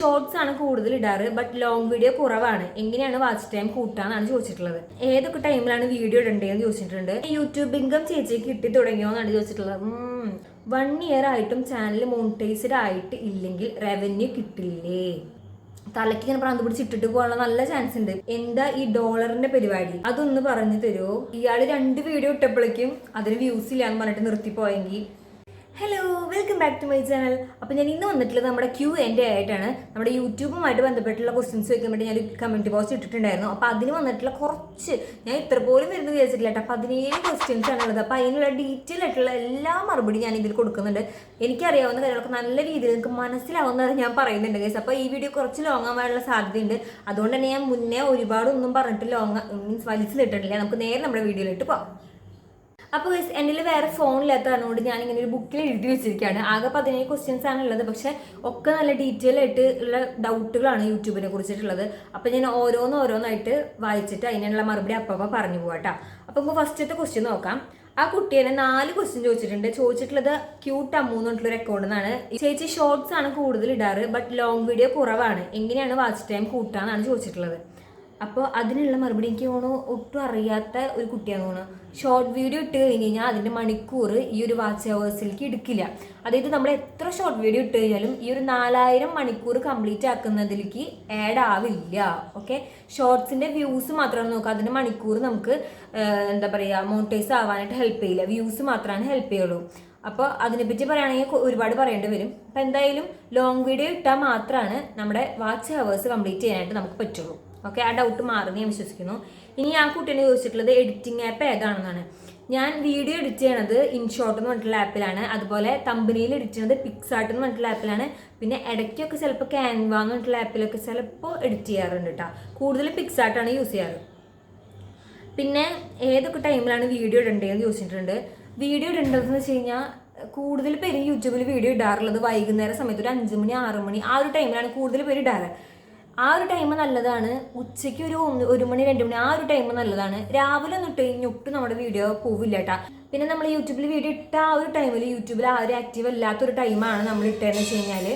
Shorts ആണ് കൂടുതൽ ഇടാറ് but long video കുറവാണ്. എങ്ങനെയാണ് വാച്ച് ടൈം കൂട്ടാന്നാണ് ചോദിച്ചിട്ടുള്ളത്. ഏതൊക്കെ ടൈമിലാണ് വീഡിയോ ഇടണ്ടേന്ന് ചോദിച്ചിട്ടുണ്ട്. യൂട്യൂബ് ഇൻകം ചേച്ചിക്ക് കിട്ടി തുടങ്ങിയോ എന്നാണ് ചോദിച്ചിട്ടുള്ളത് വൺ ഇയർ ആയിട്ടും ചാനൽ മോണിറ്റൈസ്ഡ് ആയിട്ട് ഇല്ലെങ്കിൽ റവന്യൂ കിട്ടില്ലേ? തലയ്ക്ക് ഇങ്ങനെ പ്രാന്ത് പിടിച്ച് ഇട്ടിട്ട് പോകാനുള്ള നല്ല ചാൻസ് ഉണ്ട്. എന്താ ഈ ഡോളറിന്റെ പരിപാടി? അതൊന്ന് പറഞ്ഞു തരുമോ ഇയാൾ രണ്ട് വീഡിയോ ഇട്ടപ്പോഴേക്കും അതിന് വ്യൂസ് ഇല്ലാന്ന് പറഞ്ഞിട്ട് നിർത്തിപ്പോയെങ്കിൽ hello welcome back to my channel അപ്പോൾ ഞാൻ ഇന്ന് വന്നിട്ടുള്ളത് നമ്മുടെ ക്യൂ എന്റെ ആയിട്ടാണ്. നമ്മുടെ യൂട്യൂബുമായിട്ട് ബന്ധപ്പെട്ടുള്ള ക്വസ്റ്റ്യൻസ് വെക്കാൻ വേണ്ടി ഞാൻ കമന്റ് ബോക്സ് ഇട്ടിട്ടുണ്ടായിരുന്നു. അപ്പോൾ അതിന് വന്നിട്ടുള്ള കുറച്ച് ഞാൻ ഇത്ര പോലും വരുന്നത് വിചാരിച്ചിട്ടില്ല കേട്ടോ. അപ്പോൾ പതിനേഴ് ക്വസ്റ്റ്യൻസ് ആണ് ഉള്ളത് അപ്പോൾ അതിനുള്ള ഡീറ്റെയിൽ ആയിട്ടുള്ള എല്ലാ മറുപടി ഞാൻ ഇതിൽ കൊടുക്കുന്നുണ്ട്. എനിക്കറിയാവുന്ന കാര്യങ്ങളൊക്കെ നല്ല രീതിയിൽ നിങ്ങൾക്ക് മനസ്സിലാവുന്നതാണ് ഞാൻ പറയുന്നുണ്ട് കേസ് അപ്പോൾ ഈ വീഡിയോ കുറച്ച് ലോങ് ആവാനുള്ള സാധ്യതയുണ്ട്. അതുകൊണ്ട് തന്നെ ഞാൻ മുന്നേ ഒരുപാടൊന്നും പറഞ്ഞിട്ട് ലോങ് മീൻസ് വലിച്ചിലിട്ടിട്ടില്ല നമുക്ക് നേരെ നമ്മുടെ വീഡിയോയിലിട്ട് പോകാം. അപ്പോൾ എന്റെ വേറെ ഫോണില്ലാത്ത ഞാനിങ്ങനെ ഒരു ബുക്കിൽ എഴുതി വെച്ചിരിക്കുകയാണ്. ആകെ പതിനേഴ് ക്വസ്റ്റ്യൻസ് ആണ് ഉള്ളത്. പക്ഷേ ഒക്കെ നല്ല ഡീറ്റെയിൽ ആയിട്ട് ഉള്ള ഡൗട്ടുകളാണ് യൂട്യൂബിനെ കുറിച്ചിട്ടുള്ളത്. അപ്പോൾ ഞാൻ ഓരോന്ന് ഓരോന്നായിട്ട് വായിച്ചിട്ട് അതിനുള്ള മറുപടി അപ്പം പറഞ്ഞു പോകട്ടോ അപ്പോൾ നമുക്ക് ഫസ്റ്റത്തെ ക്വസ്റ്റ്യൻ നോക്കാം. ആ കുട്ടിയെ നാല് ക്വസ്റ്റ്യൻ ചോദിച്ചിട്ടുണ്ട്. ചോദിച്ചിട്ടുള്ളത് ക്യൂട്ട് അമ്മു എന്നുള്ള റെക്കോർഡ് എന്നാണ് ചേച്ചി ഷോർട്സ് ആണ് കൂടുതൽ ഇടാറ് ബട്ട് ലോങ് വീഡിയോ കുറവാണ്. എങ്ങനെയാണ് വാച്ച് ടൈം കൂട്ടാന്നാണ് ചോദിച്ചിട്ടുള്ളത്. അപ്പോൾ അതിനുള്ള മറുപടി എനിക്ക് തോന്നുന്നു ഒട്ടും അറിയാത്ത ഒരു കുട്ടിയാണ് തോന്നുന്നു. ഷോർട്ട് വീഡിയോ ഇട്ട് കഴിഞ്ഞ് കഴിഞ്ഞാൽ അതിന്റെ മണിക്കൂർ ഈ ഒരു വാച്ച് അവേഴ്സിലേക്ക് എടുക്കില്ല. അതായത് നമ്മൾ എത്ര ഷോർട്ട് വീഡിയോ ഇട്ട് കഴിഞ്ഞാലും ഈ ഒരു നാലായിരം മണിക്കൂർ കംപ്ലീറ്റ് ആക്കുന്നതിലേക്ക് ആഡ് ആവില്ല. ഓക്കെ ഷോർട്സിന്റെ വ്യൂസ് മാത്രമാണ് നോക്കുക അതിന്റെ മണിക്കൂർ നമുക്ക് എന്താ പറയുക മോണിറ്റൈസ് ആവാനായിട്ട് ഹെൽപ്പ് ചെയ്യില്ല. വ്യൂസ് മാത്രമാണ് ഹെൽപ്പ് ചെയ്യുള്ളൂ. അപ്പോൾ അതിനെപ്പറ്റി പറയുകയാണെങ്കിൽ ഒരുപാട് പറയേണ്ടി വരും. അപ്പോൾ എന്തായാലും ലോങ് വീഡിയോ ഇട്ടാൽ മാത്രമാണ് നമ്മുടെ വാച്ച് ഹവേഴ്സ് കംപ്ലീറ്റ് ചെയ്യാനായിട്ട് നമുക്ക് പറ്റുള്ളൂ. ഓക്കെ ആ ഡൗട്ട് മാറും ഞാൻ വിശ്വസിക്കുന്നു. ഇനി ആ കുട്ടീനെ ചോദിച്ചിട്ടുള്ളത് എഡിറ്റിംഗ് ആപ്പ് ഏതാണെന്നാണ്. ഞാൻ വീഡിയോ എഡിറ്റ് ചെയ്യണത് ഇൻഷോട്ട് എന്ന് പറഞ്ഞിട്ടുള്ള ആപ്പിലാണ് അതുപോലെ തമ്പനിയിൽ എഡിറ്റ് ചെയ്യുന്നത് പിക്സാർട്ട് എന്ന് പറഞ്ഞിട്ടുള്ള ആപ്പിലാണ് പിന്നെ ഇടയ്ക്കൊക്കെ ചിലപ്പോൾ ക്യാൻവ എന്ന് പറഞ്ഞിട്ടുള്ള ആപ്പിലൊക്കെ ചിലപ്പോൾ എഡിറ്റ് ചെയ്യാറുണ്ട് കേട്ടോ കൂടുതൽ പിക്സാർട്ടാണ് യൂസ് ചെയ്യാറ്. പിന്നെ ഏതൊക്കെ ടൈമിലാണ് വീഡിയോ ഇടണ്ടേന്ന് ചോദിച്ചിട്ടുണ്ട്. വീഡിയോ ഇടേണ്ടതെന്ന് വെച്ച് കഴിഞ്ഞാൽ കൂടുതൽ പേര് യൂട്യൂബിൽ വീഡിയോ ഇടാറുള്ളത് വൈകുന്നേരം സമയത്ത് ഒരു അഞ്ച് മണി ആറ് മണി ആ ഒരു ടൈമിലാണ് കൂടുതൽ പേര് ഇടാറ്. ആ ഒരു ടൈം നല്ലതാണ്. ഉച്ചയ്ക്ക് ഒരു ഒരു മണി രണ്ട് മണി ആ ഒരു ടൈം നല്ലതാണ്. രാവിലെ ഒന്നിട്ട് കഴിഞ്ഞൊട്ടും കഴിഞ്ഞ് നമ്മുടെ വീഡിയോ പോവില്ല കേട്ടാ പിന്നെ നമ്മൾ യൂട്യൂബിൽ വീഡിയോ ഇട്ട ആ ഒരു ടൈമിൽ യൂട്യൂബിൽ ആരും ആക്റ്റീവ് അല്ലാത്തൊരു ടൈമാണ് നമ്മൾ ഇട്ടതെന്ന് വെച്ച് കഴിഞ്ഞാൽ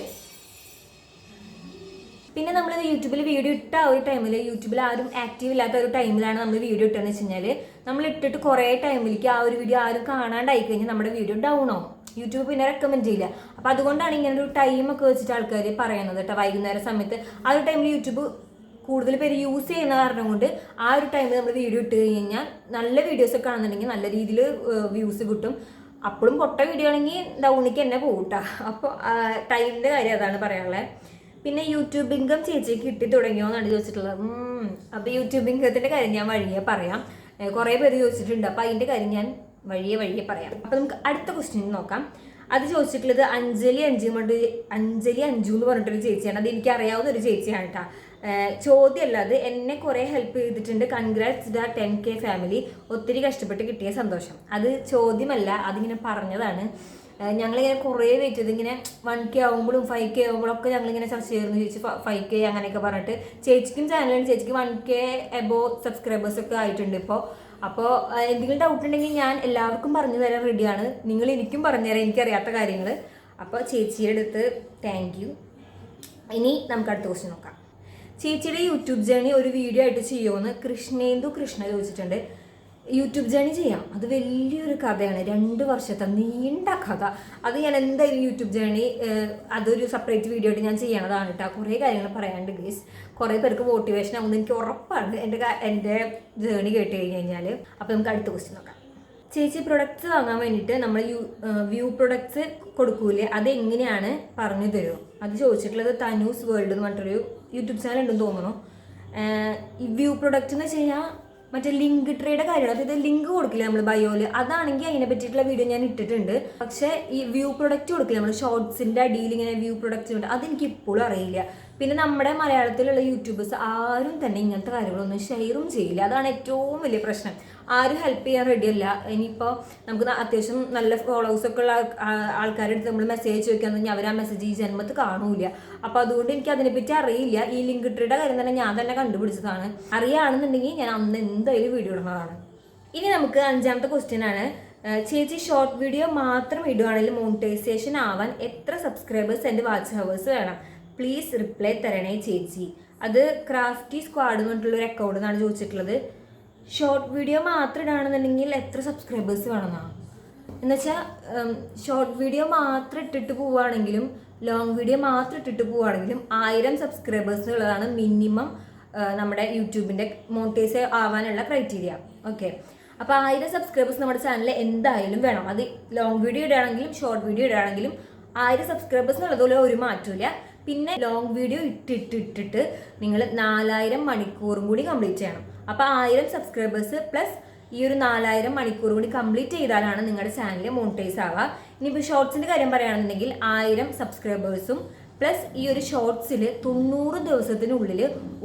പിന്നെ നമ്മൾ യൂട്യൂബിൽ വീഡിയോ ഇട്ട ആ ഒരു ടൈമിൽ യൂട്യൂബിൽ ആരും ആക്റ്റീവ് ഇല്ലാത്ത ഒരു ടൈമിലാണ് നമ്മൾ വീഡിയോ ഇട്ടതെന്ന് വെച്ച് കഴിഞ്ഞാൽ നമ്മൾ ഇട്ടിട്ട് കുറേ ടൈമിലേക്ക് ആ ഒരു വീഡിയോ ആരും കാണാണ്ടായി കഴിഞ്ഞാൽ നമ്മുടെ വീഡിയോ ഡൗൺ ആവും. യൂട്യൂബ് പിന്നെ റെക്കമെൻഡ് ചെയ്യില്ല. അപ്പോൾ അതുകൊണ്ടാണ് ഇങ്ങനെ ഒരു ടൈം ഒക്കെ വെച്ചിട്ട് ആൾക്കാർ പറയുന്നത് കേട്ടോ. വൈകുന്നേര സമയത്ത്. ആ ഒരു ടൈമിൽ യൂട്യൂബ് കൂടുതൽ പേര് യൂസ് ചെയ്യുന്ന കാരണം കൊണ്ട് ആ ഒരു ടൈമിൽ നമ്മൾ വീഡിയോ ഇട്ട് കഴിഞ്ഞാൽ നല്ല വീഡിയോസ് ഒക്കെ ആണെന്നുണ്ടെങ്കിൽ നല്ല രീതിയിൽ വ്യൂസ് കിട്ടും. അപ്പോഴും പൊട്ട വീഡിയോ ആണെങ്കിൽ ഡൗണിക്ക് തന്നെ പോകട്ടാ കേട്ടോ അപ്പോൾ ടൈമിന്റെ കാര്യം അതാണ് പറയാനുള്ളത് പിന്നെ യൂട്യൂബ് ഇൻകം ചേച്ചി കിട്ടി തുടങ്ങിയോ എന്നാണ് ചോദിച്ചിട്ടുള്ളത്. അപ്പോൾ അപ്പൊ യൂട്യൂബ് ഇൻകത്തിന്റെ കാര്യം ഞാൻ വഴിയെ പറയാം. കുറേ പേര് ചോദിച്ചിട്ടുണ്ട്. അപ്പൊ അതിന്റെ കാര്യം ഞാൻ വഴിയെ വഴിയെ പറയാം. അപ്പൊ നമുക്ക് അടുത്ത ക്വസ്റ്റ്യൻ നോക്കാം. അത് ചോദിച്ചിട്ടുള്ളത് അഞ്ജലി അഞ്ചു കൊണ്ട് അഞ്ജലി അഞ്ചു എന്ന് പറഞ്ഞിട്ടൊരു ചേച്ചിയാണ്. അത് എനിക്ക് അറിയാവുന്ന ഒരു ചേച്ചിയാണ് കേട്ടോ ചോദ്യമല്ല അത് എന്നെ കുറേ ഹെൽപ്പ് ചെയ്തിട്ടുണ്ട്. Congrats the ten K family ഒത്തിരി കഷ്ടപ്പെട്ട് കിട്ടിയ സന്തോഷം. അത് ചോദ്യമല്ല അതിങ്ങനെ പറഞ്ഞതാണ്. ഞങ്ങളിങ്ങനെ കുറേ വെയിറ്റ് ചെയ്ത് ഇങ്ങനെ വൺ കെ ആകുമ്പോഴും ഫൈവ് കെ ആകുമ്പോഴും ഒക്കെ ഞങ്ങളിങ്ങനെ ചർച്ച ചെയ്യുന്നു ചേച്ചി ഫൈവ് കെ അങ്ങനെയൊക്കെ പറഞ്ഞിട്ട്. ചേച്ചിക്കും ചാനലിന് ചേച്ചിക്ക് വൺ കെ എബോ സബ്സ്ക്രൈബേഴ്സ് ഒക്കെ ആയിട്ടുണ്ട് ഇപ്പോൾ അപ്പോൾ എന്തെങ്കിലും ഡൗട്ട് ഉണ്ടെങ്കിൽ ഞാൻ എല്ലാവർക്കും പറഞ്ഞു തരാൻ റെഡിയാണ് നിങ്ങൾ എനിക്കും പറഞ്ഞു തരാം എനിക്കറിയാത്ത കാര്യങ്ങൾ അപ്പോൾ ചേച്ചിയുടെ അടുത്ത് താങ്ക് യു ഇനി നമുക്ക് അടുത്ത ക്വസ്റ്റ്യൻ നോക്കാം. ചേച്ചിയുടെ യൂട്യൂബ് ജേണി ഒരു വീഡിയോ ആയിട്ട് ചെയ്യുമെന്ന് കൃഷ്ണേന്ദു കൃഷ്ണ ചോദിച്ചിട്ടുണ്ട്. യൂട്യൂബ് ജേണി ചെയ്യാം. അത് വലിയൊരു കഥയാണ്. രണ്ട് വർഷത്തെ നീണ്ട കഥ. അത് ഞാൻ എന്തായാലും യൂട്യൂബ് ജേണി അതൊരു സെപ്പറേറ്റ് വീഡിയോ ആയിട്ട് ഞാൻ ചെയ്യണതാണ് കേട്ടോ കുറേ കാര്യങ്ങൾ പറയാണ്ട് ഗേസ് കുറേ പേർക്ക് മോട്ടിവേഷൻ ആവുമെന്ന് എനിക്ക് ഉറപ്പാണ് എന്റെ എന്റെ ജേണി കേട്ട് കഴിഞ്ഞ് കഴിഞ്ഞാൽ അപ്പോൾ നമുക്ക് അടുത്ത ക്വസ്റ്റ്യൻ നോക്കാം. ചേച്ചി പ്രൊഡക്ട്സ് വാങ്ങാൻ വേണ്ടിയിട്ട് നമ്മൾ യു വ്യൂ പ്രൊഡക്ട്സ് കൊടുക്കൂലേ? അതെങ്ങനെയാണ് പറഞ്ഞു തരുമോ അത് ചോദിച്ചിട്ടുള്ളത് തനൂസ് വേൾഡ് എന്ന് പറഞ്ഞിട്ടൊരു യൂട്യൂബ് ചാനൽ ഉണ്ടെന്ന് തോന്നുന്നു. ഈ വ്യൂ പ്രൊഡക്റ്റ് എന്ന് വെച്ച് കഴിഞ്ഞാൽ മറ്റേ ലിങ്ക് ട്രേയുടെ കാര്യമാണ്. അതായത് ലിങ്ക് കൊടുക്കില്ല നമ്മൾ ബയോയിൽ അതാണെങ്കിൽ അതിനെ പറ്റിയിട്ടുള്ള വീഡിയോ ഞാൻ ഇട്ടിട്ടുണ്ട്. പക്ഷേ ഈ വ്യൂ പ്രൊഡക്റ്റ് കൊടുക്കില്ല നമ്മൾ ഷോർട്സിന്റെ അടിയിൽ ഇങ്ങനെ വ്യൂ പ്രൊഡക്റ്റ് ഉണ്ട് അതെനിക്ക് ഇപ്പോഴും അറിയില്ല. പിന്നെ നമ്മുടെ മലയാളത്തിലുള്ള യൂട്യൂബേഴ്സ് ആരും തന്നെ ഇങ്ങനത്തെ കാര്യങ്ങളൊന്നും ഷെയറും ചെയ്യില്ല. അതാണ് ഏറ്റവും വലിയ പ്രശ്നം. ആരും ഹെൽപ്പ് ചെയ്യാൻ റെഡിയല്ല ഇനിയിപ്പോൾ നമുക്ക് അത്യാവശ്യം നല്ല ഫോളോവേഴ്സ് ഒക്കെ ഉള്ള ആൾ- ആ- ആൾക്കാരുടെ അടുത്ത് നമ്മൾ മെസ്സേജ് ചോദിക്കാന്ന് കഴിഞ്ഞാൽ അവർ ആ മെസ്സേജ് ഈ ജന്മത്ത് കാണൂല. അപ്പോൾ അതുകൊണ്ട് എനിക്ക് അതിനെപ്പറ്റി അറിയില്ല. ഈ ലിങ്ക് ഇട്ടിട്ട കാര്യം തന്നെ ഞാൻ തന്നെ കണ്ടുപിടിച്ചതാണ്. അറിയുകയാണെന്നുണ്ടെങ്കിൽ ഞാൻ അന്ന് എന്തായാലും വീഡിയോ ഇടുന്നതാണ്. ഇനി നമുക്ക് അഞ്ചാമത്തെ ക്വസ്റ്റ്യൻ ആണ്. ചേച്ചി ഷോർട്ട് വീഡിയോ മാത്രം ഇടുകയാണെങ്കിൽ മോണിറ്റൈസേഷൻ ആവാൻ എത്ര സബ്സ്ക്രൈബേഴ്സ് എന്റെ വാച്ച് ഹവേഴ്സ് വേണം? പ്ലീസ് റിപ്ലൈ തരണേ ചേച്ചി. അത് ക്രാഫ്റ്റി സ്ക്വാഡ് എന്ന് പറഞ്ഞിട്ടുള്ള ഒരു അക്കൗണ്ട് എന്നാണ് ചോദിച്ചിട്ടുള്ളത്. ഷോർട്ട് വീഡിയോ മാത്രം ഇടാണെന്നുണ്ടെങ്കിൽ എത്ര സബ്സ്ക്രൈബേഴ്സ് വേണമെന്നാണ് എന്നുവെച്ചാൽ ഷോർട്ട് വീഡിയോ മാത്രം ഇട്ടിട്ട് പോവുകയാണെങ്കിലും ലോങ് വീഡിയോ മാത്രം ഇട്ടിട്ട് പോവുകയാണെങ്കിലും ആയിരം സബ്സ്ക്രൈബേഴ്സ് ഉള്ളതാണ് മിനിമം നമ്മുടെ യൂട്യൂബിന്റെ മോണിറ്റൈസ് ആവാനുള്ള ക്രൈറ്റീരിയ ഓക്കെ അപ്പോൾ ആയിരം സബ്സ്ക്രൈബേഴ്സ് നമ്മുടെ ചാനലിൽ എന്തായാലും വേണം. അത് ലോങ് വീഡിയോ ഇടുകയാണെങ്കിലും ഷോർട്ട് വീഡിയോ ഇടുകയാണെങ്കിലും ആയിരം സബ്സ്ക്രൈബേഴ്സ് എന്നുള്ളതുപോലെ ഒരു മാറ്റമില്ല പിന്നെ ലോങ് വീഡിയോ ഇട്ടിട്ട് ഇട്ടിട്ട് നിങ്ങൾ നാലായിരം മണിക്കൂറും കൂടി കംപ്ലീറ്റ് ചെയ്യണം. അപ്പോൾ ആയിരം സബ്സ്ക്രൈബേഴ്സ് പ്ലസ് ഈ ഒരു നാലായിരം മണിക്കൂർ കൂടി കംപ്ലീറ്റ് ചെയ്താലാണ് നിങ്ങളുടെ ചാനൽ മോണിറ്റൈസ് ആവുക. ഇനിയിപ്പോൾ ഷോർട്സിന്റെ കാര്യം പറയുകയാണെന്നുണ്ടെങ്കിൽ ആയിരം സബ്സ്ക്രൈബേഴ്സും പ്ലസ് ഈ ഒരു ഷോർട്സിൽ തൊണ്ണൂറ് ദിവസത്തിനുള്ളിൽ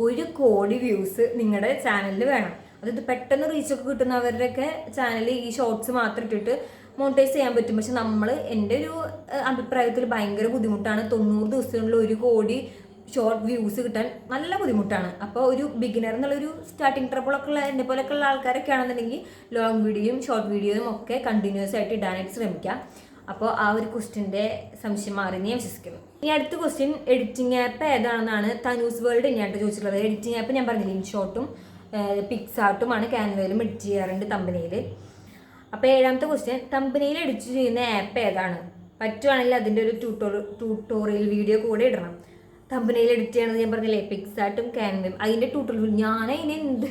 ഒരു കോടി വ്യൂസ് നിങ്ങളുടെ ചാനലിൽ വേണം. അതായത് പെട്ടെന്ന് റീച്ചൊക്കെ കിട്ടുന്നവരുടെയൊക്കെ ചാനൽ ഈ ഷോർട്സ് മാത്രം ഇട്ടിട്ട് മോണിറ്റൈസ് ചെയ്യാൻ പറ്റും. പക്ഷെ നമ്മൾ എന്റെ ഒരു അഭിപ്രായത്തിൽ ഭയങ്കര ബുദ്ധിമുട്ടാണ്. തൊണ്ണൂറ് ദിവസത്തിനുള്ളിൽ ഒരു കോടി ഷോർട്ട് വ്യൂസ് കിട്ടാൻ നല്ല ബുദ്ധിമുട്ടാണ്. അപ്പോൾ ഒരു ബിഗിനർ എന്നുള്ളൊരു സ്റ്റാർട്ടിങ് ട്രബിളൊക്കെ ഉള്ള എന്നെ പോലെയൊക്കെ ഉള്ള ആൾക്കാരൊക്കെ ആണെന്നുണ്ടെങ്കിൽ ലോങ് വീഡിയോയും ഷോർട്ട് വീഡിയോയും ഒക്കെ കണ്ടിന്യൂസ് ആയിട്ട് ഇടാനായിട്ട് ശ്രമിക്കാം. അപ്പോൾ ആ ഒരു ക്വസ്റ്റിന്റെ സംശയം മാറി ഞാൻ വിശ്വസിക്കുന്നു. ഇനി അടുത്ത ക്വസ്റ്റ്യൻ എഡിറ്റിംഗ് ആപ്പ് ഏതാണെന്നാണ് തനൂസ് വേൾഡ് ഇനിയായിട്ട് ചോദിച്ചിട്ടുള്ളത്. എഡിറ്റിംഗ് ആപ്പ് ഞാൻ പറഞ്ഞില്ല ഇൻഷോട്ടും പിക്സാർട്ടുമാണ് ക്യാൻവയിലും എഡിറ്റ് ചെയ്യാറുണ്ട് തമ്പനിയിൽ അപ്പോൾ ഏഴാമത്തെ ക്വസ്റ്റ്യൻ തമ്പനിയിൽ എഡിറ്റ് ചെയ്യുന്ന ആപ്പ് ഏതാണ്? പറ്റുവാണെങ്കിൽ അതിന്റെ ഒരു ട്യൂട്ടോറിയൽ ട്യൂട്ടോറിയൽ വീഡിയോ കൂടെ ഇടണം. കമ്പനിയിൽ എഡിറ്റ് ചെയ്യണത് ഞാൻ പറഞ്ഞില്ലേ പിക്സാർട്ടും ക്യാൻവയും അതിന്റെ ട്യൂട്ടോറിയൽ ഞാൻ അതിന് എന്ത്?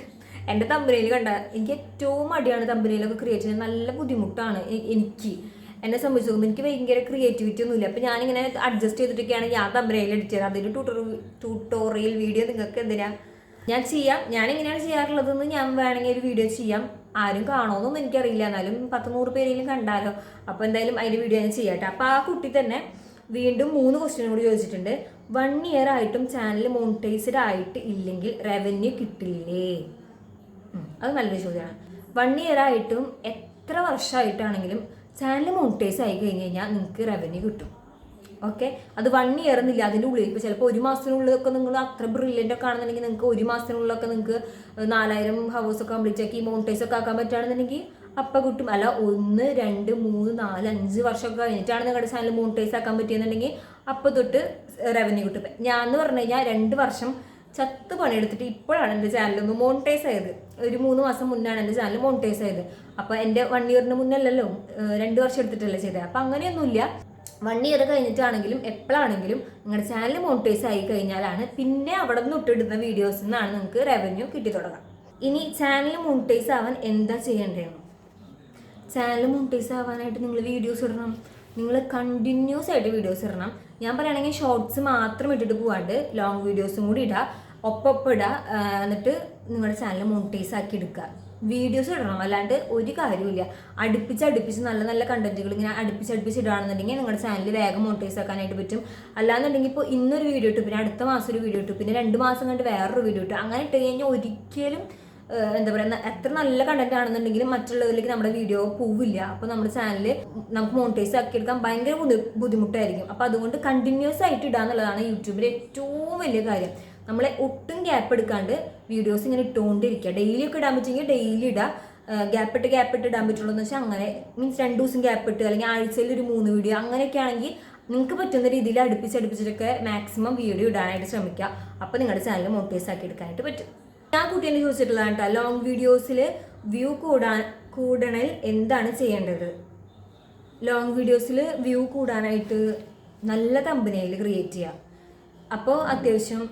എന്റെ കമ്പനിയിൽ കണ്ട എനിക്ക് ഏറ്റവും മടിയാണ് കമ്പനിയിലൊക്കെ ക്രിയേറ്റ് ചെയ്യുന്നത്. നല്ല ബുദ്ധിമുട്ടാണ് എനിക്ക്. എന്നെ സംബന്ധിച്ച് എനിക്ക് ഭയങ്കര ക്രിയേറ്റിവിറ്റി ഒന്നുമില്ല. അപ്പോൾ ഞാനിങ്ങനെ അഡ്ജസ്റ്റ് ചെയ്തിട്ടൊക്കെയാണ് ഞാൻ തമ്പനയിൽ എഡിറ്റ് ചെയ്യുന്നത്. അതിന്റെ ട്യൂട്ടോറിയൽ വീഡിയോ നിങ്ങൾക്ക് എന്തിനാ? ഞാൻ ചെയ്യാം. ഞാൻ എങ്ങനെയാണ് ചെയ്യാറുള്ളതെന്ന് ഞാൻ വേണമെങ്കിൽ ഒരു വീഡിയോ ചെയ്യാം. ആരും കാണുമെന്നൊന്നും എനിക്കറിയില്ല. എന്നാലും പത്ത് നൂറ് പേരെങ്കിലും കണ്ടാലോ? അപ്പോൾ എന്തായാലും അതിന്റെ വീഡിയോ ഞാൻ ചെയ്യാട്ടെ. അപ്പോൾ ആ കുട്ടി തന്നെ വീണ്ടും മൂന്ന് ക്വസ്റ്റ്യൻ കൂടി ചോദിച്ചിട്ടുണ്ട്. വൺ ഇയർ ആയിട്ടും ചാനൽ മോണിറ്റൈസ്ഡ് ആയിട്ട് ഇല്ലെങ്കിൽ റവന്യൂ കിട്ടില്ലേ? അത് നല്ലൊരു ചോദ്യമാണ്. വൺ ഇയർ ആയിട്ടും എത്ര വർഷമായിട്ടാണെങ്കിലും ചാനൽ മോണിറ്റൈസ് ആയി കഴിഞ്ഞ് കഴിഞ്ഞാൽ നിങ്ങൾക്ക് റവന്യൂ കിട്ടും. ഓക്കെ? അത് വൺ ഇയർ എന്നില്ല. അതിന്റെ ഉള്ളിൽ ഇപ്പോൾ ചിലപ്പോൾ ഒരു മാസത്തിനുള്ളിലൊക്കെ നിങ്ങൾ അത്ര ബ്രില്യന്റ് ഒക്കെ ആണെന്നുണ്ടെങ്കിൽ നിങ്ങൾക്ക് ഒരു മാസത്തിനുള്ളിലൊക്കെ നിങ്ങൾക്ക് നാലായിരം ഹവേഴ്സ് ഒക്കെ കംപ്ലീറ്റ് ആക്കി മോണിറ്റൈസ് ഒക്കെ ആക്കാൻ പറ്റുകയാണെന്നുണ്ടെങ്കിൽ അപ്പം കിട്ടും. അല്ല ഒന്ന് രണ്ട് മൂന്ന് നാല് അഞ്ച് വർഷമൊക്കെ കഴിഞ്ഞിട്ടാണ് നിങ്ങളുടെ ചാനൽ മോണിറ്റൈസ് ആക്കാൻ പറ്റിയെന്നുണ്ടെങ്കിൽ അപ്പോൾ തൊട്ട് റവന്യൂ കിട്ടും. ഞാൻ എന്ന് പറഞ്ഞു കഴിഞ്ഞാൽ രണ്ട് വർഷം ചത്ത് പണിയെടുത്തിട്ട് ഇപ്പോഴാണ് എന്റെ ചാനലൊന്ന് മോണിറ്റൈസ് ആയത്. ഒരു മൂന്ന് മാസം മുന്നാണ് എന്റെ ചാനൽ മോണിറ്റൈസ് ആയത്. അപ്പോൾ എന്റെ വൺ ഇയറിന് മുന്നല്ലല്ലോ രണ്ട് വർഷം എടുത്തിട്ടല്ലേ ചെയ്തത് അപ്പോൾ അങ്ങനെയൊന്നുമില്ല. വൺ ഇയർ കഴിഞ്ഞിട്ടാണെങ്കിലും എപ്പോഴാണെങ്കിലും നിങ്ങളുടെ ചാനൽ മോണിറ്റൈസ് ആയി കഴിഞ്ഞാലാണ് പിന്നെ അവിടെ നിന്ന് ഇട്ടിടുന്ന വീഡിയോസിൽ നിന്നാണ് നിങ്ങൾക്ക് റവന്യൂ കിട്ടി തുടങ്ങാം. ഇനി ചാനൽ മോണിറ്റൈസ് ആവാൻ എന്താ ചെയ്യേണ്ടതെന്ന് ചാനൽ മോണിറ്റൈസ് ആവാനായിട്ട് നിങ്ങൾ വീഡിയോസ് ഇടണം. നിങ്ങൾ കണ്ടിന്യൂസ് ആയിട്ട് വീഡിയോസ് ഇടണം. ഞാൻ പറയുകയാണെങ്കിൽ ഷോർട്സ് മാത്രം ഇട്ടിട്ട് പോവാണ്ട് ലോങ് വീഡിയോസും കൂടി ഇടുക ഒപ്പം എന്നിട്ട് നിങ്ങളുടെ ചാനൽ മോണിറ്റൈസ് ആക്കി എടുക്കുക വീഡിയോസ് ഇടണം. അല്ലാണ്ട് ഒരു കാര്യമില്ല അടുപ്പിച്ച് അടുപ്പിച്ച് നല്ല നല്ല കണ്ടന്റുകൾ ഇങ്ങനെ അടുപ്പിച്ച് അടുപ്പിച്ച് ഇടുകയാണെന്നുണ്ടെങ്കിൽ നിങ്ങളുടെ ചാനൽ വേഗം മോണിറ്റൈസ് ആക്കാനായിട്ട് പറ്റും. അല്ലാന്നുണ്ടെങ്കിൽ ഇപ്പോൾ ഇന്നൊരു വീഡിയോ ഇട്ടു പിന്നെ അടുത്ത മാസം ഒരു വീഡിയോ ഇട്ടു പിന്നെ രണ്ട് മാസം കണ്ട് വേറൊരു വീഡിയോ ഇട്ടു. അങ്ങനെ ഇട്ട് കഴിഞ്ഞാൽ ഒരിക്കലും എന്താ പറയുക എത്ര നല്ല കണ്ടന്റ് ആണെന്നുണ്ടെങ്കിലും മറ്റുള്ളവരിലേക്ക് നമ്മുടെ വീഡിയോ പോവില്ല. അപ്പോൾ നമ്മുടെ ചാനൽ നമുക്ക് മോണിറ്റൈസ് ആക്കി എടുക്കാൻ ഭയങ്കര ബുദ്ധി- ബുദ്ധിമുട്ടായിരിക്കും. അപ്പോൾ അതുകൊണ്ട് കണ്ടിന്യൂസ് ആയിട്ട് ഇടുക എന്നുള്ളതാണ് യൂട്യൂബിലെ ഏറ്റവും വലിയ കാര്യം. നമ്മളെ ഒട്ടും ഗ്യാപ്പ് എടുക്കാണ്ട് വീഡിയോസ് ഇങ്ങനെ ഇട്ടുകൊണ്ടിരിക്കുക ഡെയിലി ഒക്കെ ഇടാൻ പറ്റുമെങ്കിൽ ഡെയിലി ഇടുക ഗ്യാപ്പ് ഇട്ട് ഗ്യാപ്പ് ഇട്ട് ഇടാൻ പറ്റുള്ളൂ എന്ന് വെച്ചാൽ അങ്ങനെ മീൻസ് രണ്ട് ദിവസം ഗ്യാപ്പ് ഇട്ട് അല്ലെങ്കിൽ ആഴ്ചയിൽ ഒരു മൂന്ന് വീഡിയോ അങ്ങനെയൊക്കെ ആണെങ്കിൽ നിങ്ങൾക്ക് പറ്റുന്ന രീതിയിൽ അടുപ്പിച്ച് അടുപ്പിച്ചിട്ടൊക്കെ മാക്സിമം വീഡിയോ ഇടാനായിട്ട് ശ്രമിക്കുക. അപ്പോൾ നിങ്ങളുടെ ചാനൽ മോട്ടിവേഴ്സ് ആക്കി എടുക്കാനായിട്ട് പറ്റും. ഞാൻ കുട്ടീനെ ചോദിച്ചിട്ടുള്ളതാണ് കേട്ടോ. ലോങ് വീഡിയോസിൽ വ്യൂ കൂടാൻ കൂടണൽ എന്താണ് ചെയ്യേണ്ടത്? ലോങ് വീഡിയോസിൽ വ്യൂ കൂടാനായിട്ട് നല്ല കമ്പനിയിൽ ക്രിയേറ്റ് ചെയ്യുക. അപ്പോൾ അത്യാവശ്യം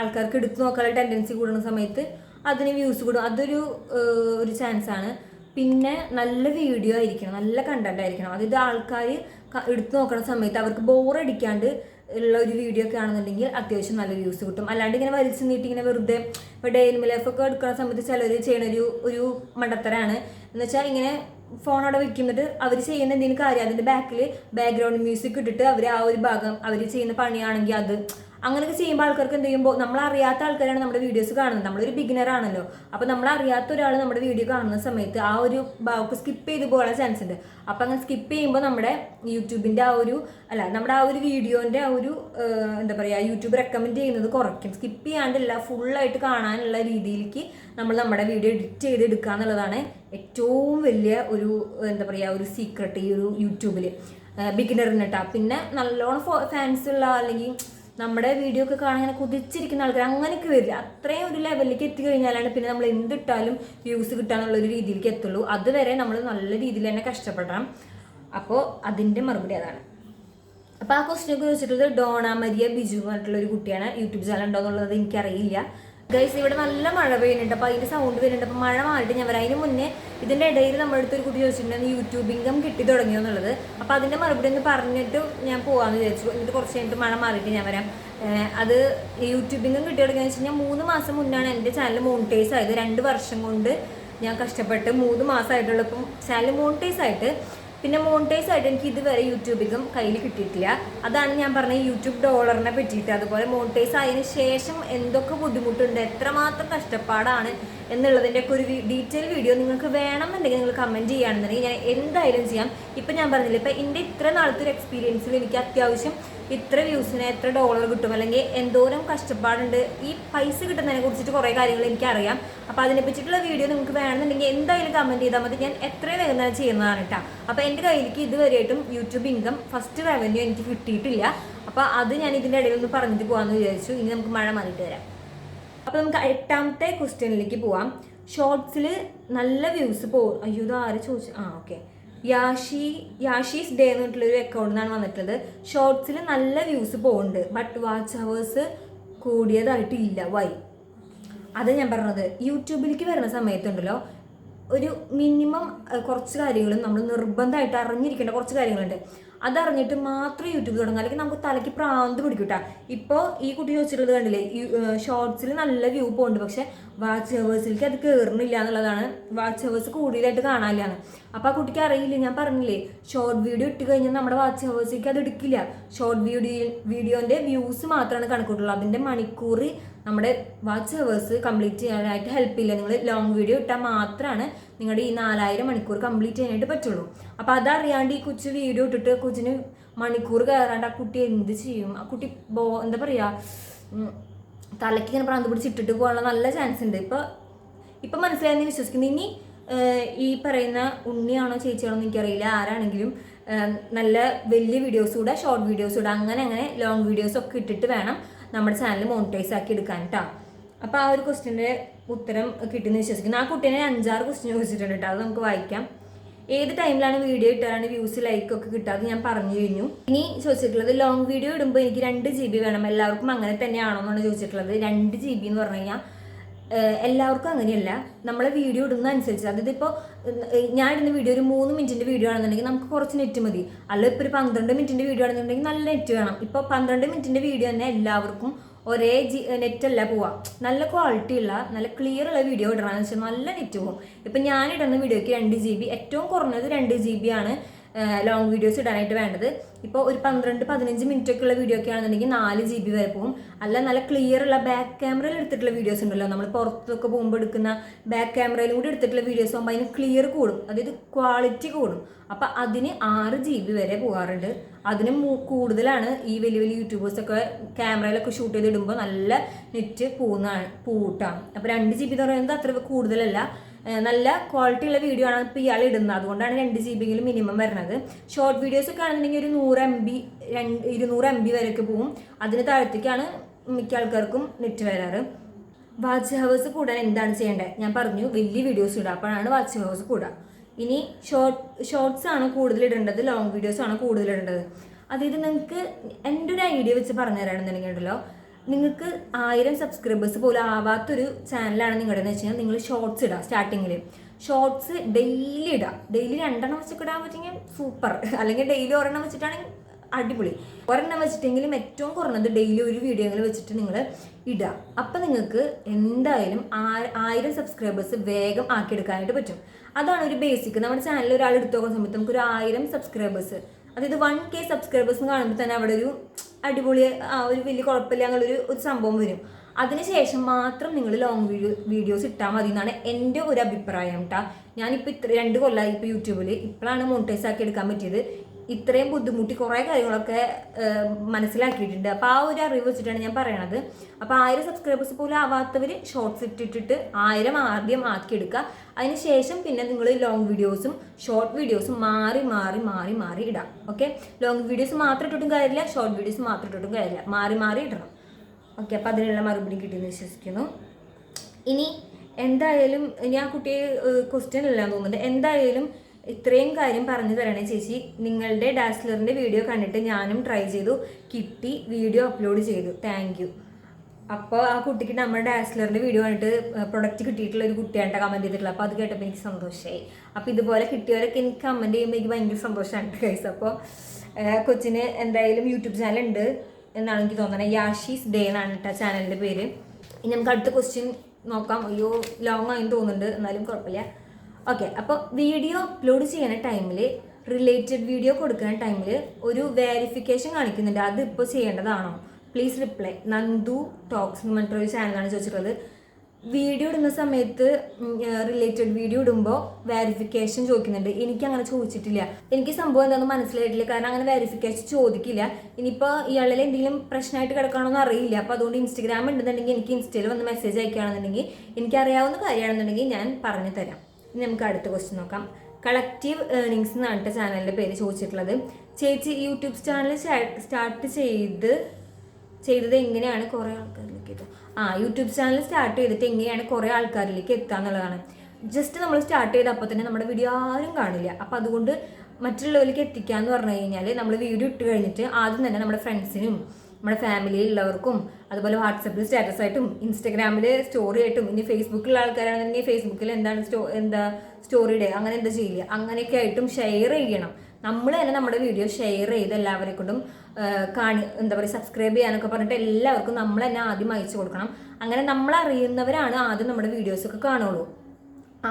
ആൾക്കാർക്ക് എടുത്തു നോക്കാനുള്ള ടെൻഡൻസി കൂടുന്ന സമയത്ത് അതിന് വ്യൂസ് കൂടും. അതൊരു ഒരു ചാൻസ് ആണ്. പിന്നെ നല്ല വീഡിയോ ആയിരിക്കണം നല്ല കണ്ടന്റ് ആയിരിക്കണം. അതായത് ആൾക്കാർ എടുത്തു നോക്കുന്ന സമയത്ത് അവർക്ക് ബോറടിക്കാണ്ട് ഉള്ള ഒരു വീഡിയോ ഒക്കെ ആണെന്നുണ്ടെങ്കിൽ അത്യാവശ്യം നല്ല വ്യൂസ് കിട്ടും. അല്ലാണ്ട് ഇങ്ങനെ വലിച്ചു നീട്ടി ഇങ്ങനെ വെറുതെ ഇപ്പോൾ ഡെയിലി ലൈഫ് ഒക്കെ എടുക്കുന്ന സമയത്ത് ചിലർ ചെയ്യണ ഒരു ഒരു മണ്ടത്തരാണ്. എന്ന് വെച്ചാൽ ഇങ്ങനെ ഫോൺ അവിടെ വെക്കുന്നിട്ട് അവർ ചെയ്യുന്ന എന്തെങ്കിലും കാര്യം അതിന്റെ ബാക്കിൽ ബാക്ക്ഗ്രൗണ്ട് മ്യൂസിക് ഇട്ടിട്ട് അവർ ആ ഒരു ഭാഗം അവർ ചെയ്യുന്ന പണിയാണെങ്കിൽ അത് അങ്ങനെയൊക്കെ ചെയ്യുമ്പോൾ ആൾക്കാർക്ക് എന്ത് ചെയ്യുമ്പോൾ നമ്മൾ അറിയാത്ത ആൾക്കാരാണ് നമ്മുടെ വീഡിയോസ് കാണുന്നത്. നമ്മളൊരു ബിഗിനർ ആണല്ലോ. അപ്പോൾ നമ്മൾ അറിയാത്ത ഒരാൾ നമ്മുടെ വീഡിയോ കാണുന്ന സമയത്ത് ആ ഒരു ബാക്ക് സ്കിപ്പ് ചെയ്ത് പോകാൻ ചാൻസ് ഉണ്ട്. അപ്പോൾ അങ്ങനെ സ്കിപ്പ് ചെയ്യുമ്പോൾ നമ്മുടെ യൂട്യൂബിന്റെ ആ ഒരു അല്ല നമ്മുടെ ആ ഒരു വീഡിയോന്റെ ആ ഒരു എന്താ പറയുക യൂട്യൂബ് റെക്കമെൻഡ് ചെയ്യുന്നത് കുറയ്ക്കും. സ്കിപ്പ് ചെയ്യാണ്ടല്ല ഫുള്ളായിട്ട് കാണാനുള്ള രീതിയിലേക്ക് നമ്മൾ നമ്മുടെ വീഡിയോ എഡിറ്റ് ചെയ്ത് എടുക്കുക എന്നുള്ളതാണ് ഏറ്റവും വലിയ ഒരു എന്താ പറയുക ഒരു സീക്രട്ട് ഈ ഒരു യൂട്യൂബിൽ ബിഗിനറിന് കേട്ടോ പിന്നെ നല്ലോണം ഫാൻസ് ഉള്ള അല്ലെങ്കിൽ നമ്മുടെ വീഡിയോ ഒക്കെ കാണാൻ ഇങ്ങനെ കുതിച്ചിരിക്കുന്ന ആൾക്കാർ അങ്ങനെയൊക്കെ വരില്ല. അത്രയും ഒരു ലെവലിലേക്ക് എത്തി കഴിഞ്ഞാലാണ് പിന്നെ നമ്മൾ എന്തിട്ടാലും വ്യൂസ് കിട്ടാനുള്ള ഒരു രീതിയിലേക്ക് എത്തുള്ളൂ. അതുവരെ നമ്മൾ നല്ല രീതിയിൽ തന്നെ കഷ്ടപ്പെടണം. അപ്പോൾ അതിന്റെ മറുപടി അതാണ്. അപ്പോൾ ആ ക്വസ്റ്റിനെ ചോദിച്ചിട്ടുള്ളത് ഡോണ മരിയ ബിജു എന്ന് പറഞ്ഞിട്ടുള്ള ഒരു കുട്ടിയാണ്. യൂട്യൂബ് ചാനൽ ഉണ്ടോ എന്നുള്ളത് എനിക്കറിയില്ല. ഗൈസ് ഇവിടെ നല്ല മഴ പെയ്യുന്നുണ്ട്. അപ്പോൾ അതിന്റെ സൗണ്ട് വരുന്നുണ്ട്. അപ്പോൾ മഴ മാറിയിട്ട് ഞാൻ വരാം. അതിന് മുന്നേ ഇതിന്റെ ഇടയിൽ നമ്മുടെ അടുത്ത് ഒരു കുട്ടി ചോദിച്ചിട്ടുണ്ടായിരുന്നു യൂട്യൂബ് ഇൻകം കിട്ടി തുടങ്ങിയോ എന്നുള്ളത്. അപ്പോൾ അതിന്റെ മറുപടി ഒന്ന് പറഞ്ഞിട്ട് ഞാൻ പോകാമെന്ന് വിചാരിച്ചു. എന്നിട്ട് കുറച്ച് കഴിഞ്ഞിട്ട് മഴ മാറിയിട്ട് ഞാൻ വരാം. അത് യൂട്യൂബ് ഇൻകം കിട്ടി തുടങ്ങിയെന്ന് വെച്ച് കഴിഞ്ഞാൽ മൂന്ന് മാസം മുന്നാണ് എന്റെ ചാനൽ മോണിറ്റൈസ് ആയത്. രണ്ട് വർഷം കൊണ്ട് ഞാൻ കഷ്ടപ്പെട്ട് മൂന്ന് മാസമായിട്ടുള്ളപ്പം ചാനൽ മോണിറ്റൈസ് ആയിട്ട് പിന്നെ മോണിറ്റൈസ് ആയിട്ട് എനിക്ക് ഇതുവരെ യൂട്യൂബിലും കയ്യിൽ കിട്ടിയിട്ടില്ല. അതാണ് ഞാൻ പറഞ്ഞ യൂട്യൂബ് ഡോളറിനെ പറ്റിയിട്ട്. അതുപോലെ മോണിറ്റൈസ് ആയതിനു ശേഷം എന്തൊക്കെ ബുദ്ധിമുട്ടുണ്ട് എത്രമാത്രം കഷ്ടപ്പാടാണ് എന്നുള്ളതിന്റെ ഒക്കെ ഒരു ഡീറ്റെയിൽ വീഡിയോ നിങ്ങൾക്ക് വേണമെന്നുണ്ടെങ്കിൽ നിങ്ങൾ കമന്റ് ചെയ്യുകയാണെന്നുണ്ടെങ്കിൽ ഞാൻ എന്തായാലും ചെയ്യാം. ഇപ്പം ഞാൻ പറഞ്ഞില്ല ഇപ്പം എന്റെ ഇത്ര നാളത്തെ ഒരു എക്സ്പീരിയൻസിൽ എനിക്ക് അത്യാവശ്യം ഇത്ര വ്യൂസിന് എത്ര ഡോളർ കിട്ടും? അല്ലെങ്കിൽ എന്തോരം കഷ്ടപ്പാടുണ്ട്? ഈ പൈസ കിട്ടുന്നതിനെ കുറിച്ചിട്ട് കുറേ കാര്യങ്ങൾ എനിക്കറിയാം. അപ്പോൾ അതിനെ പറ്റിയിട്ടുള്ള വീഡിയോ നിങ്ങൾക്ക് വേണമെന്നുണ്ടെങ്കിൽ എന്തായാലും കമന്റ് ചെയ്താൽ മതി. ഞാൻ എത്രയും വേഗം തന്നെ ചെയ്യുന്നതാണ് കേട്ടോ. അപ്പോൾ എന്റെ കയ്യിലേക്ക് ഇതുവരെയായിട്ടും യൂട്യൂബ് ഇൻകം ഫസ്റ്റ് റവന്യൂ എനിക്ക് കിട്ടിയിട്ടില്ല. അപ്പോൾ അത് ഞാൻ ഇതിന്റെ ഇടയിൽ ഒന്ന് പറഞ്ഞിട്ട് പോകാമെന്ന് വിചാരിച്ചു. ഇനി നമുക്ക് മഴ മാറിയിട്ട് വരാം. അപ്പോൾ നമുക്ക് എട്ടാമത്തെ ക്വസ്റ്റ്യനിലേക്ക് പോവാം. ഷോർട്സിൽ നല്ല വ്യൂസ് പോകും അയ്യോ ഇത് ആര് ചോദിച്ചു ആ ഓക്കെ യാഷി യാഷീസ് ഡേ എന്ന് പറഞ്ഞിട്ടുള്ളൊരു അക്കൗണ്ടിൽ നിന്നാണ് വന്നിട്ടുള്ളത്. ഷോർട്സിൽ നല്ല വ്യൂസ് പോകുന്നുണ്ട് ബട്ട് വാച്ച് അവേഴ്സ് കൂടിയതായിട്ട് ഇല്ല വൈ അത് ഞാൻ പറഞ്ഞത്. യൂട്യൂബിലേക്ക് വരുന്ന സമയത്തുണ്ടല്ലോ ഒരു മിനിമം കുറച്ച് കാര്യങ്ങളും നമ്മൾ നിർബന്ധമായിട്ട് അറിഞ്ഞിരിക്കേണ്ട കുറച്ച് കാര്യങ്ങളുണ്ട്. അതറിഞ്ഞിട്ട് മാത്രം യൂട്യൂബ് തുടങ്ങുക. അല്ലെങ്കിൽ നമുക്ക് തലയ്ക്ക് പ്രാന്ത് പിടിക്കൂട്ടാ. ഇപ്പോൾ ഈ കുട്ടി ചോദിച്ചിട്ടുള്ളത് കണ്ടില്ലേ ഷോർട്സിൽ നല്ല വ്യൂ പോകുന്നുണ്ട് പക്ഷെ വാച്ച് ഹവേഴ്സിലേക്ക് അത് കയറുന്നില്ല എന്നുള്ളതാണ്. വാച്ച് ഹവേഴ്സ് കൂടുതലായിട്ട് കാണാനാണ് അപ്പോൾ ആ കുട്ടിക്ക് അറിയില്ല ഞാൻ പറഞ്ഞില്ലേ ഷോർട്ട് വീഡിയോ ഇട്ട് കഴിഞ്ഞാൽ നമ്മുടെ വാച്ച് ഹവേഴ്സിലേക്ക് അത് എടുക്കില്ല. ഷോർട്ട് വീഡിയോ വീഡിയോന്റെ വ്യൂസ് മാത്രമാണ് കണക്കൂട്ടുള്ളൂ. അതിന്റെ മണിക്കൂർ നമ്മുടെ വാച്ച് ഹവേഴ്സ് കംപ്ലീറ്റ് ചെയ്യാനായിട്ട് ഹെൽപ്പ് ചെയ്യില്ല നിങ്ങൾ ലോങ് വീഡിയോ ഇട്ടാൽ മാത്രമാണ് നിങ്ങളുടെ ഈ നാലായിരം മണിക്കൂർ കംപ്ലീറ്റ് ചെയ്യാനായിട്ട് പറ്റുള്ളൂ. അപ്പോൾ അതറിയാണ്ട് ഈ കൊച്ചു വീഡിയോ ഇട്ടിട്ട് കൊച്ചിന് മണിക്കൂർ കയറാണ്ട് ആ കുട്ടി എന്ത് ചെയ്യും? ആ കുട്ടി ബോ എന്താ പറയുക തലയ്ക്ക് ഇങ്ങനെ പ്രാന്ത് പിടിച്ച് ഇട്ടിട്ട് പോകാനുള്ള നല്ല ചാൻസ് ഉണ്ട്. ഇപ്പോൾ ഇപ്പം മനസ്സിലായെന്ന് വിശ്വസിക്കുന്നു. ഇനി ഈ പറയുന്ന ഉണ്ണിയാണോ ചേച്ചിയാണോ എന്ന് എനിക്കറിയില്ല. ആരാണെങ്കിലും നല്ല വലിയ വീഡിയോസ് കൂടെ ഷോർട്ട് വീഡിയോസ് കൂടെ അങ്ങനെ അങ്ങനെ ലോങ് വീഡിയോസ് ഒക്കെ ഇട്ടിട്ട് വേണം നമ്മുടെ ചാനൽ മോണിറ്റൈസ് ആക്കി എടുക്കാൻ കേട്ടോ അപ്പോൾ ആ ഒരു ക്വസ്റ്റിന്റെ ഉത്തരം കിട്ടുമെന്ന് വിശ്വസിക്കുന്നു. ആ കുട്ടീനെ അഞ്ചാറ് ക്വസ്റ്റ്യൻ ചോദിച്ചിട്ടുണ്ട് കേട്ടോ അത് നമുക്ക് വായിക്കാം. ഏത് ടൈമിലാണ് വീഡിയോ ഇട്ടാലാണ് വ്യൂസ് ലൈക്ക് ഒക്കെ കിട്ടാതെ ഞാൻ പറഞ്ഞു കഴിഞ്ഞു. ഇനി ചോദിച്ചിട്ടുള്ളത് ലോങ് വീഡിയോ ഇടുമ്പോൾ എനിക്ക് രണ്ട് ജി ബി വേണം. എല്ലാവർക്കും അങ്ങനെ തന്നെയാണോ എന്നാണ് ചോദിച്ചിട്ടുള്ളത്. രണ്ട് ജി ബി എന്ന് പറഞ്ഞു കഴിഞ്ഞാൽ എല്ലാവർക്കും അങ്ങനെയല്ല. നമ്മളെ വീഡിയോ ഇടുന്ന അനുസരിച്ച്. അതായത് ഇപ്പോൾ ഞാൻ ഇടുന്ന വീഡിയോ ഒരു മൂന്ന് മിനിറ്റിന്റെ വീഡിയോ ആണെന്നുണ്ടെങ്കിൽ നമുക്ക് കുറച്ച് നെറ്റ് മതി. അല്ല ഇപ്പോൾ ഒരു പന്ത്രണ്ട് മിനിറ്റിന്റെ വീഡിയോ ആണെന്നുണ്ടെങ്കിൽ നല്ല നെറ്റ് വേണം. ഇപ്പോൾ പന്ത്രണ്ട് മിനിറ്റിന്റെ വീഡിയോ തന്നെ എല്ലാവർക്കും ഒരേ ജി നെറ്റ് അല്ല പോവാ. നല്ല ക്വാളിറ്റി ഉള്ള നല്ല ക്ലിയർ ഉള്ള വീഡിയോ ഇടണമെന്ന് വെച്ചാൽ നല്ല നെറ്റ് പോകും ഇപ്പം ഞാൻ ഇടുന്ന വീഡിയോയ്ക്ക് രണ്ട് ജി ബി ഏറ്റവും കുറഞ്ഞത് രണ്ട് ജി ബി ആണ്. ലോങ് വീഡിയോസ് ഇടാനായിട്ട് വേണ്ടത്. ഇപ്പോൾ ഒരു പന്ത്രണ്ട് പതിനഞ്ച് മിനിറ്റ് ഒക്കെ ഉള്ള വീഡിയോ ഒക്കെ ആണെന്നുണ്ടെങ്കിൽ നാല് ജി ബി വരെ പോകും. അല്ല നല്ല ക്ലിയർ ഉള്ള ബാക്ക് ക്യാമറയിൽ എടുത്തിട്ടുള്ള വീഡിയോസ് ഉണ്ടല്ലോ. നമ്മൾ പുറത്തൊക്കെ പോകുമ്പോൾ എടുക്കുന്ന ബാക്ക് ക്യാമറയിലും കൂടി എടുത്തിട്ടുള്ള വീഡിയോസ് ആകുമ്പോൾ അതിന് ക്ലിയർ കൂടും. അതായത് ക്വാളിറ്റി കൂടും. അപ്പം അതിന് ആറ് ജി ബി വരെ പോകാറുണ്ട്. അതിന് കൂടുതലാണ് ഈ വലിയ വലിയ യൂട്യൂബേഴ്സൊക്കെ ക്യാമറയിലൊക്കെ ഷൂട്ട് ചെയ്തിടുമ്പോൾ നല്ല നെറ്റ് പോകുന്നതാണ് പൂട്ടാണ് അപ്പോൾ രണ്ട് ജി ബി എന്ന് പറയുന്നത് അത്ര കൂടുതലല്ല. നല്ല ക്വാളിറ്റി ഉള്ള വീഡിയോ ആണ് ഇപ്പോൾ ഇയാൾ ഇടുന്നത്. അതുകൊണ്ടാണ് രണ്ട് ജി ബിയെങ്കിലും മിനിമം വരുന്നത് ഷോർട്ട് വീഡിയോസ് ഒക്കെ ആണെന്നുണ്ടെങ്കിൽ ഒരു നൂറ് എം ബി രണ്ട് ഇരുന്നൂറ് എം ബി വരെയൊക്കെ പോകും അതിന് താഴത്തേക്കാണ് മിക്ക ആൾക്കാർക്കും നെറ്റ് വരാറ്. വാച്ച് ഹവേഴ്സ് കൂടാൻ എന്താണ് ചെയ്യേണ്ടത്? ഞാൻ പറഞ്ഞു വലിയ വീഡിയോസ് ഇടുക. അപ്പോഴാണ് വാച്ച് ഹവേഴ്സ് കൂടുക. ഇനി ഷോർട്ട് ഷോർട്സ് ആണ് കൂടുതൽ ഇടേണ്ടത് ലോങ് വീഡിയോസ് ആണ് കൂടുതൽ ഇടേണ്ടത്. അതായത് നിങ്ങൾക്ക് എന്റെ ഒരു ഐഡിയ വെച്ച് പറഞ്ഞു തരാണെന്നുണ്ടെങ്കിൽ ഉണ്ടല്ലോ. നിങ്ങൾക്ക് ആയിരം സബ്സ്ക്രൈബേഴ്സ് പോലും ആവാത്തൊരു ചാനലാണ് നിങ്ങളുടെ എന്ന് വെച്ച് കഴിഞ്ഞാൽ നിങ്ങൾ ഷോർട്സ് ഇടുക സ്റ്റാർട്ടിങ്ങിൽ ഷോർട്സ് ഡെയിലി ഇടുക ഡെയിലി രണ്ടെണ്ണം വെച്ചൊക്കെ ഇടാൻ പറ്റുമെങ്കിൽ സൂപ്പർ അല്ലെങ്കിൽ ഡെയിലി ഒരെണ്ണം വെച്ചിട്ടാണെങ്കിൽ അടിപൊളി. ഒരെണ്ണം വെച്ചിട്ടെങ്കിലും ഏറ്റവും കുറഞ്ഞത് ഡെയിലി ഒരു വീഡിയോയിൽ വെച്ചിട്ട് നിങ്ങൾ ഇടുക അപ്പം നിങ്ങൾക്ക് എന്തായാലും ആയിരം സബ്സ്ക്രൈബേഴ്സ് വേഗം ആക്കിയെടുക്കാനായിട്ട് പറ്റും. അതാണ് ഒരു ബേസിക് നമ്മുടെ ചാനലിൽ ഒരാൾ എടുത്തു നോക്കുന്ന സമയത്ത് നമുക്ക് ഒരു ആയിരം സബ്സ്ക്രൈബേഴ്സ് അതായത് വൺ കെ സബ്സ്ക്രൈബേഴ്സ് കാണുമ്പോൾ തന്നെ അവിടെ ഒരു അടിപൊളി ആ ഒരു വലിയ കുഴപ്പമില്ല എന്നുള്ളൊരു ഒരു സംഭവം വരും. അതിനുശേഷം മാത്രം നിങ്ങൾ ലോങ് വീഡിയോ വീഡിയോസ് ഇട്ടാൽ മതി എന്നാണ് എന്റെ ഒരു അഭിപ്രായം കേട്ടോ ഞാനിപ്പോൾ ഇത്ര രണ്ട് കൊല്ലമായി ഇപ്പോൾ യൂട്യൂബിൽ ഇപ്പോഴാണ് മോണിറ്റൈസ് ആക്കി എടുക്കാൻ പറ്റിയത്. ഇത്രയും ബുദ്ധിമുട്ടി കുറേ കാര്യങ്ങളൊക്കെ മനസ്സിലാക്കിയിട്ടുണ്ട്. അപ്പോൾ ആ ഒരു അറിവ് വെച്ചിട്ടാണ് ഞാൻ പറയണത്. അപ്പോൾ ആയിരം സബ്സ്ക്രൈബേഴ്സ് പോലും ആവാത്തവർ ഷോർട്സ് ഇട്ടിട്ടിട്ട് ആയിരം ആദ്യം ആക്കിയെടുക്കുക. അതിനുശേഷം പിന്നെ നിങ്ങൾ ലോങ് വീഡിയോസും ഷോർട്ട് വീഡിയോസും മാറി മാറി മാറി മാറി ഇടാം. ഓക്കെ ലോങ് വീഡിയോസ് മാത്രം ഇട്ടിട്ടും കാര്യമില്ല ഷോർട്ട് വീഡിയോസ് മാത്രം ഇട്ടിട്ടും കാര്യമില്ല. മാറി മാറി ഇടണം. ഓക്കെ അപ്പോൾ അതിനുള്ള മറുപടി കിട്ടിയെന്ന് വിശ്വസിക്കുന്നു. ഇനി എന്തായാലും ഞാൻ കുട്ടിയെ ക്വസ്റ്റ്യൻ അല്ല തോന്നുന്നുണ്ട്. എന്തായാലും ഇത്രയും കാര്യം പറഞ്ഞു തരണേ ചേച്ചി. നിങ്ങളുടെ ഡാസ്ലറിന്റെ വീഡിയോ കണ്ടിട്ട് ഞാനും ട്രൈ ചെയ്തു. കിട്ടി വീഡിയോ അപ്ലോഡ് ചെയ്തു. താങ്ക് അപ്പോൾ ആ കുട്ടിക്ക് നമ്മുടെ ഡാസ്ലറിന്റെ വീഡിയോ കണ്ടിട്ട് പ്രൊഡക്റ്റ് കിട്ടിയിട്ടുള്ള ഒരു കുട്ടിയാണ് കമന്റ് ചെയ്തിട്ടുള്ളത്. അപ്പോൾ അത് കേട്ടപ്പോൾ എനിക്ക് സന്തോഷമായി അപ്പോൾ ഇതുപോലെ കിട്ടിയവരൊക്കെ എനിക്ക് കമന്റ് ചെയ്യുമ്പോൾ എനിക്ക് ഭയങ്കര സന്തോഷമാണ് കേസ് അപ്പോൾ കൊച്ചിന് എന്തായാലും യൂട്യൂബ് ചാനൽ ഉണ്ട് എന്നാണ് എനിക്ക് തോന്നുന്നത് യാഷീസ് ഡേ എന്നാണ് കേട്ടോ ചാനലിന്റെ പേര്. ഇനി നമുക്ക് അടുത്ത ക്വസ്റ്റ്യൻ നോക്കാം. അയ്യോ ലോങ് ആയി തോന്നുന്നുണ്ട്. എന്നാലും കുഴപ്പമില്ല. ഓക്കെ അപ്പോൾ വീഡിയോ അപ്ലോഡ് ചെയ്യുന്ന ടൈമിൽ റിലേറ്റഡ് വീഡിയോ കൊടുക്കുന്ന ടൈമിൽ ഒരു വേരിഫിക്കേഷൻ കാണിക്കുന്നുണ്ട്. അത് ഇപ്പോൾ ചെയ്യേണ്ടതാണോ? പ്ലീസ് റിപ്ലൈ നന്ദു ടോക്സ് എന്ന് പറഞ്ഞിട്ടൊരു ചാനലാണ് ചോദിച്ചിട്ടുള്ളത്. വീഡിയോ ഇടുന്ന സമയത്ത് റിലേറ്റഡ് വീഡിയോ ഇടുമ്പോൾ വെരിഫിക്കേഷൻ ചോദിക്കുന്നുണ്ട്. എനിക്ക് അങ്ങനെ ചോദിച്ചിട്ടില്ല. എനിക്ക് സംഭവം എന്താണെന്ന് മനസ്സിലായിട്ടില്ല. കാരണം അങ്ങനെ വെരിഫിക്കേഷൻ ചോദിക്കില്ല. ഇനിയിപ്പോൾ ഇയാളിൽ എന്തെങ്കിലും പ്രശ്നമായിട്ട് കിടക്കണമെന്ന് അറിയില്ല. അപ്പോൾ അതുകൊണ്ട് ഇൻസ്റ്റഗ്രാം ഉണ്ടെന്നുണ്ടെങ്കിൽ എനിക്ക് ഇൻസ്റ്റയിൽ വന്ന് മെസ്സേജ് അയക്കുകയാണെന്നുണ്ടെങ്കിൽ എനിക്ക് അറിയാവുന്ന കാര്യമാണെന്നുണ്ടെങ്കിൽ ഞാൻ പറഞ്ഞു തരാം ഇനി നമുക്ക് അടുത്ത ക്വസ്റ്റ്യൻ നോക്കാം. കളക്റ്റീവ് ഏർണിങ്സ് എന്നാണ് പറഞ്ഞിട്ട് ചാനലിന്റെ പേര് ചോദിച്ചിട്ടുള്ളത്. ചേച്ചി യൂട്യൂബ് ചാനൽ സ്റ്റാർട്ട് ചെയ്ത് ചെയ്തത് എങ്ങനെയാണ്? കുറേ ആൾക്കാരിലേക്ക് എത്തുക ആ യൂട്യൂബ് ചാനൽ സ്റ്റാർട്ട് ചെയ്തിട്ട് എങ്ങനെയാണ് കുറേ ആൾക്കാരിലേക്ക് എത്തുക എന്നുള്ളതാണ്. ജസ്റ്റ് നമ്മൾ സ്റ്റാർട്ട് ചെയ്തപ്പോൾ തന്നെ നമ്മുടെ വീഡിയോ ആരും കാണില്ല. അപ്പോൾ അതുകൊണ്ട് മറ്റുള്ളവരിലേക്ക് എത്തിക്കുക എന്ന് പറഞ്ഞു കഴിഞ്ഞാൽ നമ്മൾ വീഡിയോ ഇട്ട് കഴിഞ്ഞിട്ട് ആദ്യം തന്നെ നമ്മുടെ ഫ്രണ്ട്സിനും നമ്മുടെ ഫാമിലിയിലുള്ളവർക്കും അതുപോലെ വാട്സപ്പിൽ സ്റ്റാറ്റസ് ആയിട്ടും ഇൻസ്റ്റഗ്രാമിൽ സ്റ്റോറി ആയിട്ടും ഇനി ഫേസ്ബുക്കിലുള്ള ആൾക്കാരാണെന്നുണ്ടെങ്കിൽ ഫേസ്ബുക്കിൽ എന്താണ് സ്റ്റോ എന്താ സ്റ്റോറി ഇടുക അങ്ങനെ എന്താ ചെയ്യില്ല അങ്ങനെയൊക്കെ ആയിട്ടും ഷെയർ ചെയ്യണം. നമ്മൾ തന്നെ നമ്മുടെ വീഡിയോ ഷെയർ ചെയ്ത് എല്ലാവരെ കൊണ്ടും കാണി എന്താ പറയുക സബ്സ്ക്രൈബ് ചെയ്യാനൊക്കെ പറഞ്ഞിട്ട് എല്ലാവർക്കും നമ്മൾ തന്നെ ആദ്യം അയച്ചു കൊടുക്കണം. അങ്ങനെ നമ്മൾ അറിയുന്നവരാണ് ആദ്യം നമ്മുടെ വീഡിയോസൊക്കെ കാണുള്ളൂ.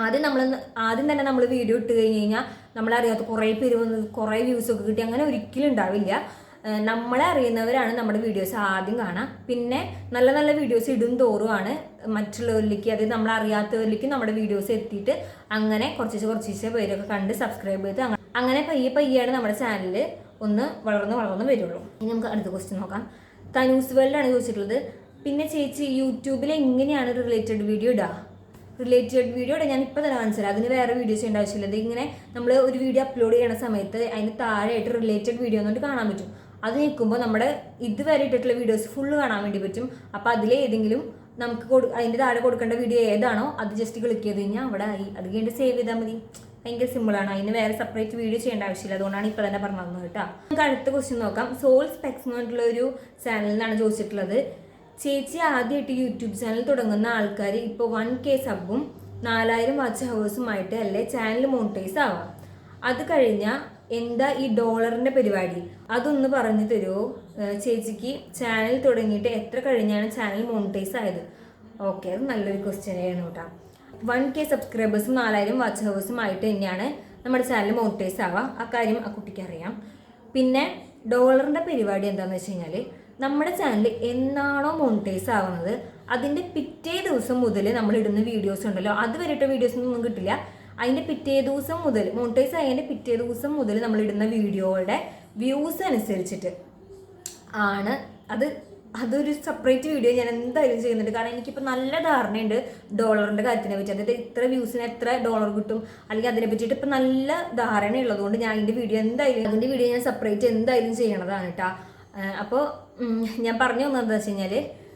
ആദ്യം നമ്മൾ ആദ്യം തന്നെ നമ്മൾ വീഡിയോ ഇട്ട് കഴിഞ്ഞ് കഴിഞ്ഞാൽ നമ്മളറിയാത്ത കുറേ പേര് വന്ന് കുറേ വ്യൂസൊക്കെ കിട്ടി അങ്ങനെ ഒരിക്കലും ഉണ്ടാവില്ല. നമ്മളെ അറിയുന്നവരാണ് നമ്മുടെ വീഡിയോസ് ആദ്യം കാണാം. പിന്നെ നല്ല നല്ല വീഡിയോസ് ഇടും തോറുമാണ് മറ്റുള്ളവരിലേക്ക് അതായത് നമ്മൾ അറിയാത്തവരിലേക്ക് നമ്മുടെ വീഡിയോസ് എത്തിയിട്ട് അങ്ങനെ കുറച്ച് കുറച്ച് പേരൊക്കെ കണ്ട് സബ്സ്ക്രൈബ് ചെയ്ത് അങ്ങനെ പയ്യെ പയ്യാണ് നമ്മുടെ ചാനൽ ഒന്ന് വളർന്ന് വളർന്ന് വരുള്ളൂ. ഇനി നമുക്ക് അടുത്ത ക്വസ്റ്റ്യൻ നോക്കാം. തനൂസ് വേൾഡാണ് ചോദിച്ചിട്ടുള്ളത്. പിന്നെ ചേച്ചി യൂട്യൂബിൽ എങ്ങനെയാണ് റിലേറ്റഡ് വീഡിയോ ഇടുക റിലേറ്റഡ് വീഡിയോ ഇടാൻ ഞാൻ ഇപ്പോൾ തന്നെ കാണിച്ചു അതിന് വേറെ വീഡിയോസ് ചെയ്യേണ്ട ആവശ്യമില്ല. ഇത് ഇങ്ങനെ നമ്മൾ ഒരു വീഡിയോ അപ്ലോഡ് ചെയ്യണ സമയത്ത് അതിന് താഴെയായിട്ട് റിലേറ്റഡ് വീഡിയോ എന്നിട്ട് കാണാൻ പറ്റും. അത് നിൽക്കുമ്പോൾ നമ്മുടെ ഇതുവരെ ഇട്ടിട്ടുള്ള വീഡിയോസ് ഫുള്ള് കാണാൻ വേണ്ടി പറ്റും. അപ്പോൾ അതിലേതെങ്കിലും നമുക്ക് കൊടു അതിന്റെ താഴെ കൊടുക്കേണ്ട വീഡിയോ ഏതാണോ അത് ജസ്റ്റ് ക്ലിക്ക് ചെയ്ത് കഴിഞ്ഞാൽ അവിടെ ആയി. അത് കഴിഞ്ഞിട്ട് സേവ് ചെയ്താൽ മതി. ഭയങ്കര സിമ്പിളാണ് അതിന് വേറെ സെപ്പറേറ്റ് വീഡിയോ ചെയ്യേണ്ട ആവശ്യമില്ല. അതുകൊണ്ടാണ് ഇപ്പോൾ തന്നെ പറഞ്ഞു തന്നത് കേട്ടോ. നമുക്ക് അടുത്ത ക്വസ്റ്റ്യൻ നോക്കാം. സോൾ സ്പെക്സ് എന്ന് പറഞ്ഞിട്ടുള്ള ഒരു ചാനലിൽ ചോദിച്ചിട്ടുള്ളത്. ചേച്ചി ആദ്യമായിട്ട് യൂട്യൂബ് ചാനൽ തുടങ്ങുന്ന ആൾക്കാർ ഇപ്പോൾ വൺ കെ സബും നാലായിരം വാച്ച് ഹവേഴ്സുമായിട്ട് അല്ലേ ചാനൽ മോണിറ്റൈസ് ആവാം? അത് കഴിഞ്ഞാൽ എന്താ ഈ ഡോളറിന്റെ പരിപാടി? അതൊന്ന് പറഞ്ഞു തരുമോ ചേച്ചിക്ക് ചാനൽ തുടങ്ങിയിട്ട് എത്ര കഴിഞ്ഞാണ് ചാനൽ മോണിറ്റൈസ് ആയത്? ഓക്കെ അത് നല്ലൊരു ക്വസ്റ്റ്യൻ ആണ് കേട്ടോ. വൺ കെ സബ്സ്ക്രൈബേഴ്സും നാലായിരം വാച്ച് ഹവേഴ്സും ആയിട്ട് തന്നെയാണ് നമ്മുടെ ചാനൽ മോണിറ്റൈസ് ആവുക. ആ കാര്യം ആ കുട്ടിക്ക് അറിയാം. പിന്നെ ഡോളറിന്റെ പരിപാടി എന്താണെന്ന് വെച്ച് കഴിഞ്ഞാൽ നമ്മുടെ ചാനൽ എന്നാണോ മോണിറ്റൈസ് ആവുന്നത് അതിന്റെ പിറ്റേ ദിവസം മുതൽ നമ്മൾ ഇടുന്ന വീഡിയോസ് ഉണ്ടല്ലോ അതുവരെ ഇട്ട വീഡിയോസ് ഒന്നും കിട്ടില്ല. അതിന്റെ പിറ്റേ ദിവസം മുതൽ മോണിറ്റൈസ് ആയതിന്റെ പിറ്റേ ദിവസം മുതൽ നമ്മൾ ഇടുന്ന വീഡിയോയുടെ വ്യൂസ് അനുസരിച്ചിട്ട് ആണ് അത് അതൊരു സെപ്പറേറ്റ് വീഡിയോ ഞാൻ എന്തായാലും ചെയ്യുന്നുണ്ട്. കാരണം എനിക്കിപ്പോൾ നല്ല ധാരണയുണ്ട് ഡോളറിന്റെ കാര്യത്തിനെ പറ്റി. അതായത് ഇത്ര വ്യൂസിന് എത്ര ഡോളർ കിട്ടും? അല്ലെങ്കിൽ അതിനെ പറ്റിയിട്ട് ഇപ്പം നല്ല ധാരണ ഉള്ളതുകൊണ്ട് ഞാൻ അതിന്റെ വീഡിയോ എന്തായാലും അതിന്റെ വീഡിയോ ഞാൻ സെപ്പറേറ്റ് എന്തായാലും ചെയ്യണതാണ് കേട്ടോ അപ്പോൾ ഞാൻ പറഞ്ഞു വന്നത് എന്താ വെച്ച് കഴിഞ്ഞാൽ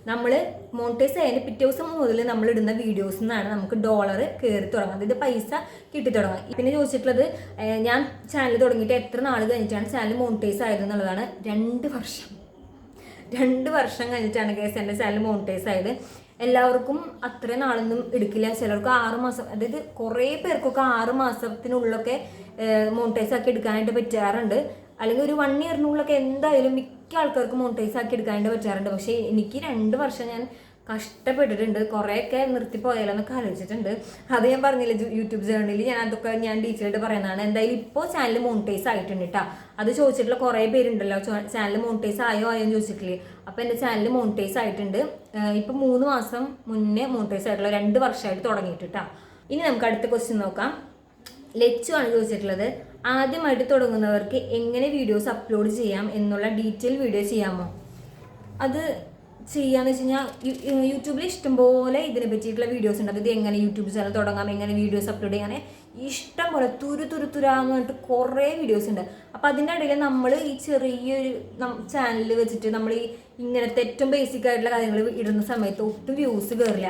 നമ്മൾ മോണിറ്റൈസ് ആയതിന്റെ പിറ്റേ ദിവസം മുതൽ നമ്മൾ ഇടുന്ന വീഡിയോസിൽ നിന്നാണ് നമുക്ക് ഡോളർ കയറി തുടങ്ങുന്നത്. ഇത് പൈസ കിട്ടി തുടങ്ങുക പിന്നെ ചോദിച്ചിട്ടുള്ളത് ഞാൻ ചാനൽ തുടങ്ങിയിട്ട് എത്ര നാൾ കഴിഞ്ഞിട്ടാണ് ചാനൽ മോണിറ്റൈസ് ആയത് എന്നുള്ളതാണ്. രണ്ട് വർഷം. രണ്ട് വർഷം കഴിഞ്ഞിട്ടാണ് കേസ് എന്റെ ചാനൽ മോണിറ്റൈസ് ആയത്. എല്ലാവർക്കും അത്രയും നാളൊന്നും എടുക്കില്ല. ചിലർക്ക് ആറ് മാസം അതായത് കുറേ പേർക്കൊക്കെ ആറ് മാസത്തിനുള്ളിലൊക്കെ മോണിറ്റൈസ് ആക്കി എടുക്കാനായിട്ട് പറ്റാറുണ്ട്. അല്ലെങ്കിൽ ഒരു വൺ ഇയറിനുള്ളിലൊക്കെ എന്തായാലും ആൾക്കാർക്കും മോണിറ്റൈസ് ആക്കി എടുക്കാനായിട്ട് പറ്റാറുണ്ട്. പക്ഷേ എനിക്ക് രണ്ട് വർഷം ഞാൻ കഷ്ടപ്പെട്ടിട്ടുണ്ട്. കുറേയൊക്കെ നിർത്തിപ്പോയാലോ എന്നൊക്കെ ആലോചിച്ചിട്ടുണ്ട്. അത് ഞാൻ പറഞ്ഞില്ല യൂട്യൂബ് ചാനലിൽ ഞാൻ അതൊക്കെ ഞാൻ ഡീറ്റെയിൽഡ് പറയുന്നതാണ്. എന്തായാലും ഇപ്പോൾ ചാനൽ മോണിറ്റൈസ് ആയിട്ടുണ്ട് കേട്ടോ അത് ചോദിച്ചിട്ടുള്ള കുറേ പേരുണ്ടല്ലോ. ചാനൽ മോണിറ്റൈസ് ആയോ ആയോ എന്ന് ചോദിച്ചിട്ടില്ലേ. അപ്പോൾ എന്റെ ചാനൽ മോണിറ്റൈസ് ആയിട്ടുണ്ട്. ഇപ്പോൾ മൂന്ന് മാസം മുന്നേ മോണിറ്റൈസ് ആയിട്ടുള്ള രണ്ട് വർഷമായിട്ട് തുടങ്ങിയിട്ട് കേട്ടോ ഇനി നമുക്ക് അടുത്ത ക്വസ്റ്റ്യൻ നോക്കാം. ലെച്ചു ആണ് ചോദിച്ചിട്ടുള്ളത്. ആദ്യമായിട്ട് തുടങ്ങുന്നവർക്ക് എങ്ങനെ വീഡിയോസ് അപ്ലോഡ് ചെയ്യാം എന്നുള്ള ഡീറ്റെയിൽ വീഡിയോ ചെയ്യാമോ? അത് ചെയ്യാന്ന് വെച്ച് കഴിഞ്ഞാൽ യൂട്യൂബിൽ ഇഷ്ടംപോലെ ഇതിനെ പറ്റിയിട്ടുള്ള വീഡിയോസ് ഉണ്ട്. ഇത് എങ്ങനെ യൂട്യൂബ് ചാനൽ തുടങ്ങാം എങ്ങനെ വീഡിയോസ് അപ്ലോഡ് ചെയ്യാൻ ഇഷ്ടം പോലെ തുരു തുരു തുരാന്ന് പറഞ്ഞിട്ട് കുറേ വീഡിയോസ് ഉണ്ട്. അപ്പോൾ അതിന്റെ ഇടയിൽ നമ്മൾ ഈ ചെറിയൊരു ചാനൽ വെച്ചിട്ട് നമ്മൾ ഈ ഇങ്ങനത്തെ ഏറ്റവും ബേസിക് ആയിട്ടുള്ള കാര്യങ്ങൾ ഇടുന്ന സമയത്ത് ഒട്ടും വ്യൂസ് കയറില്ല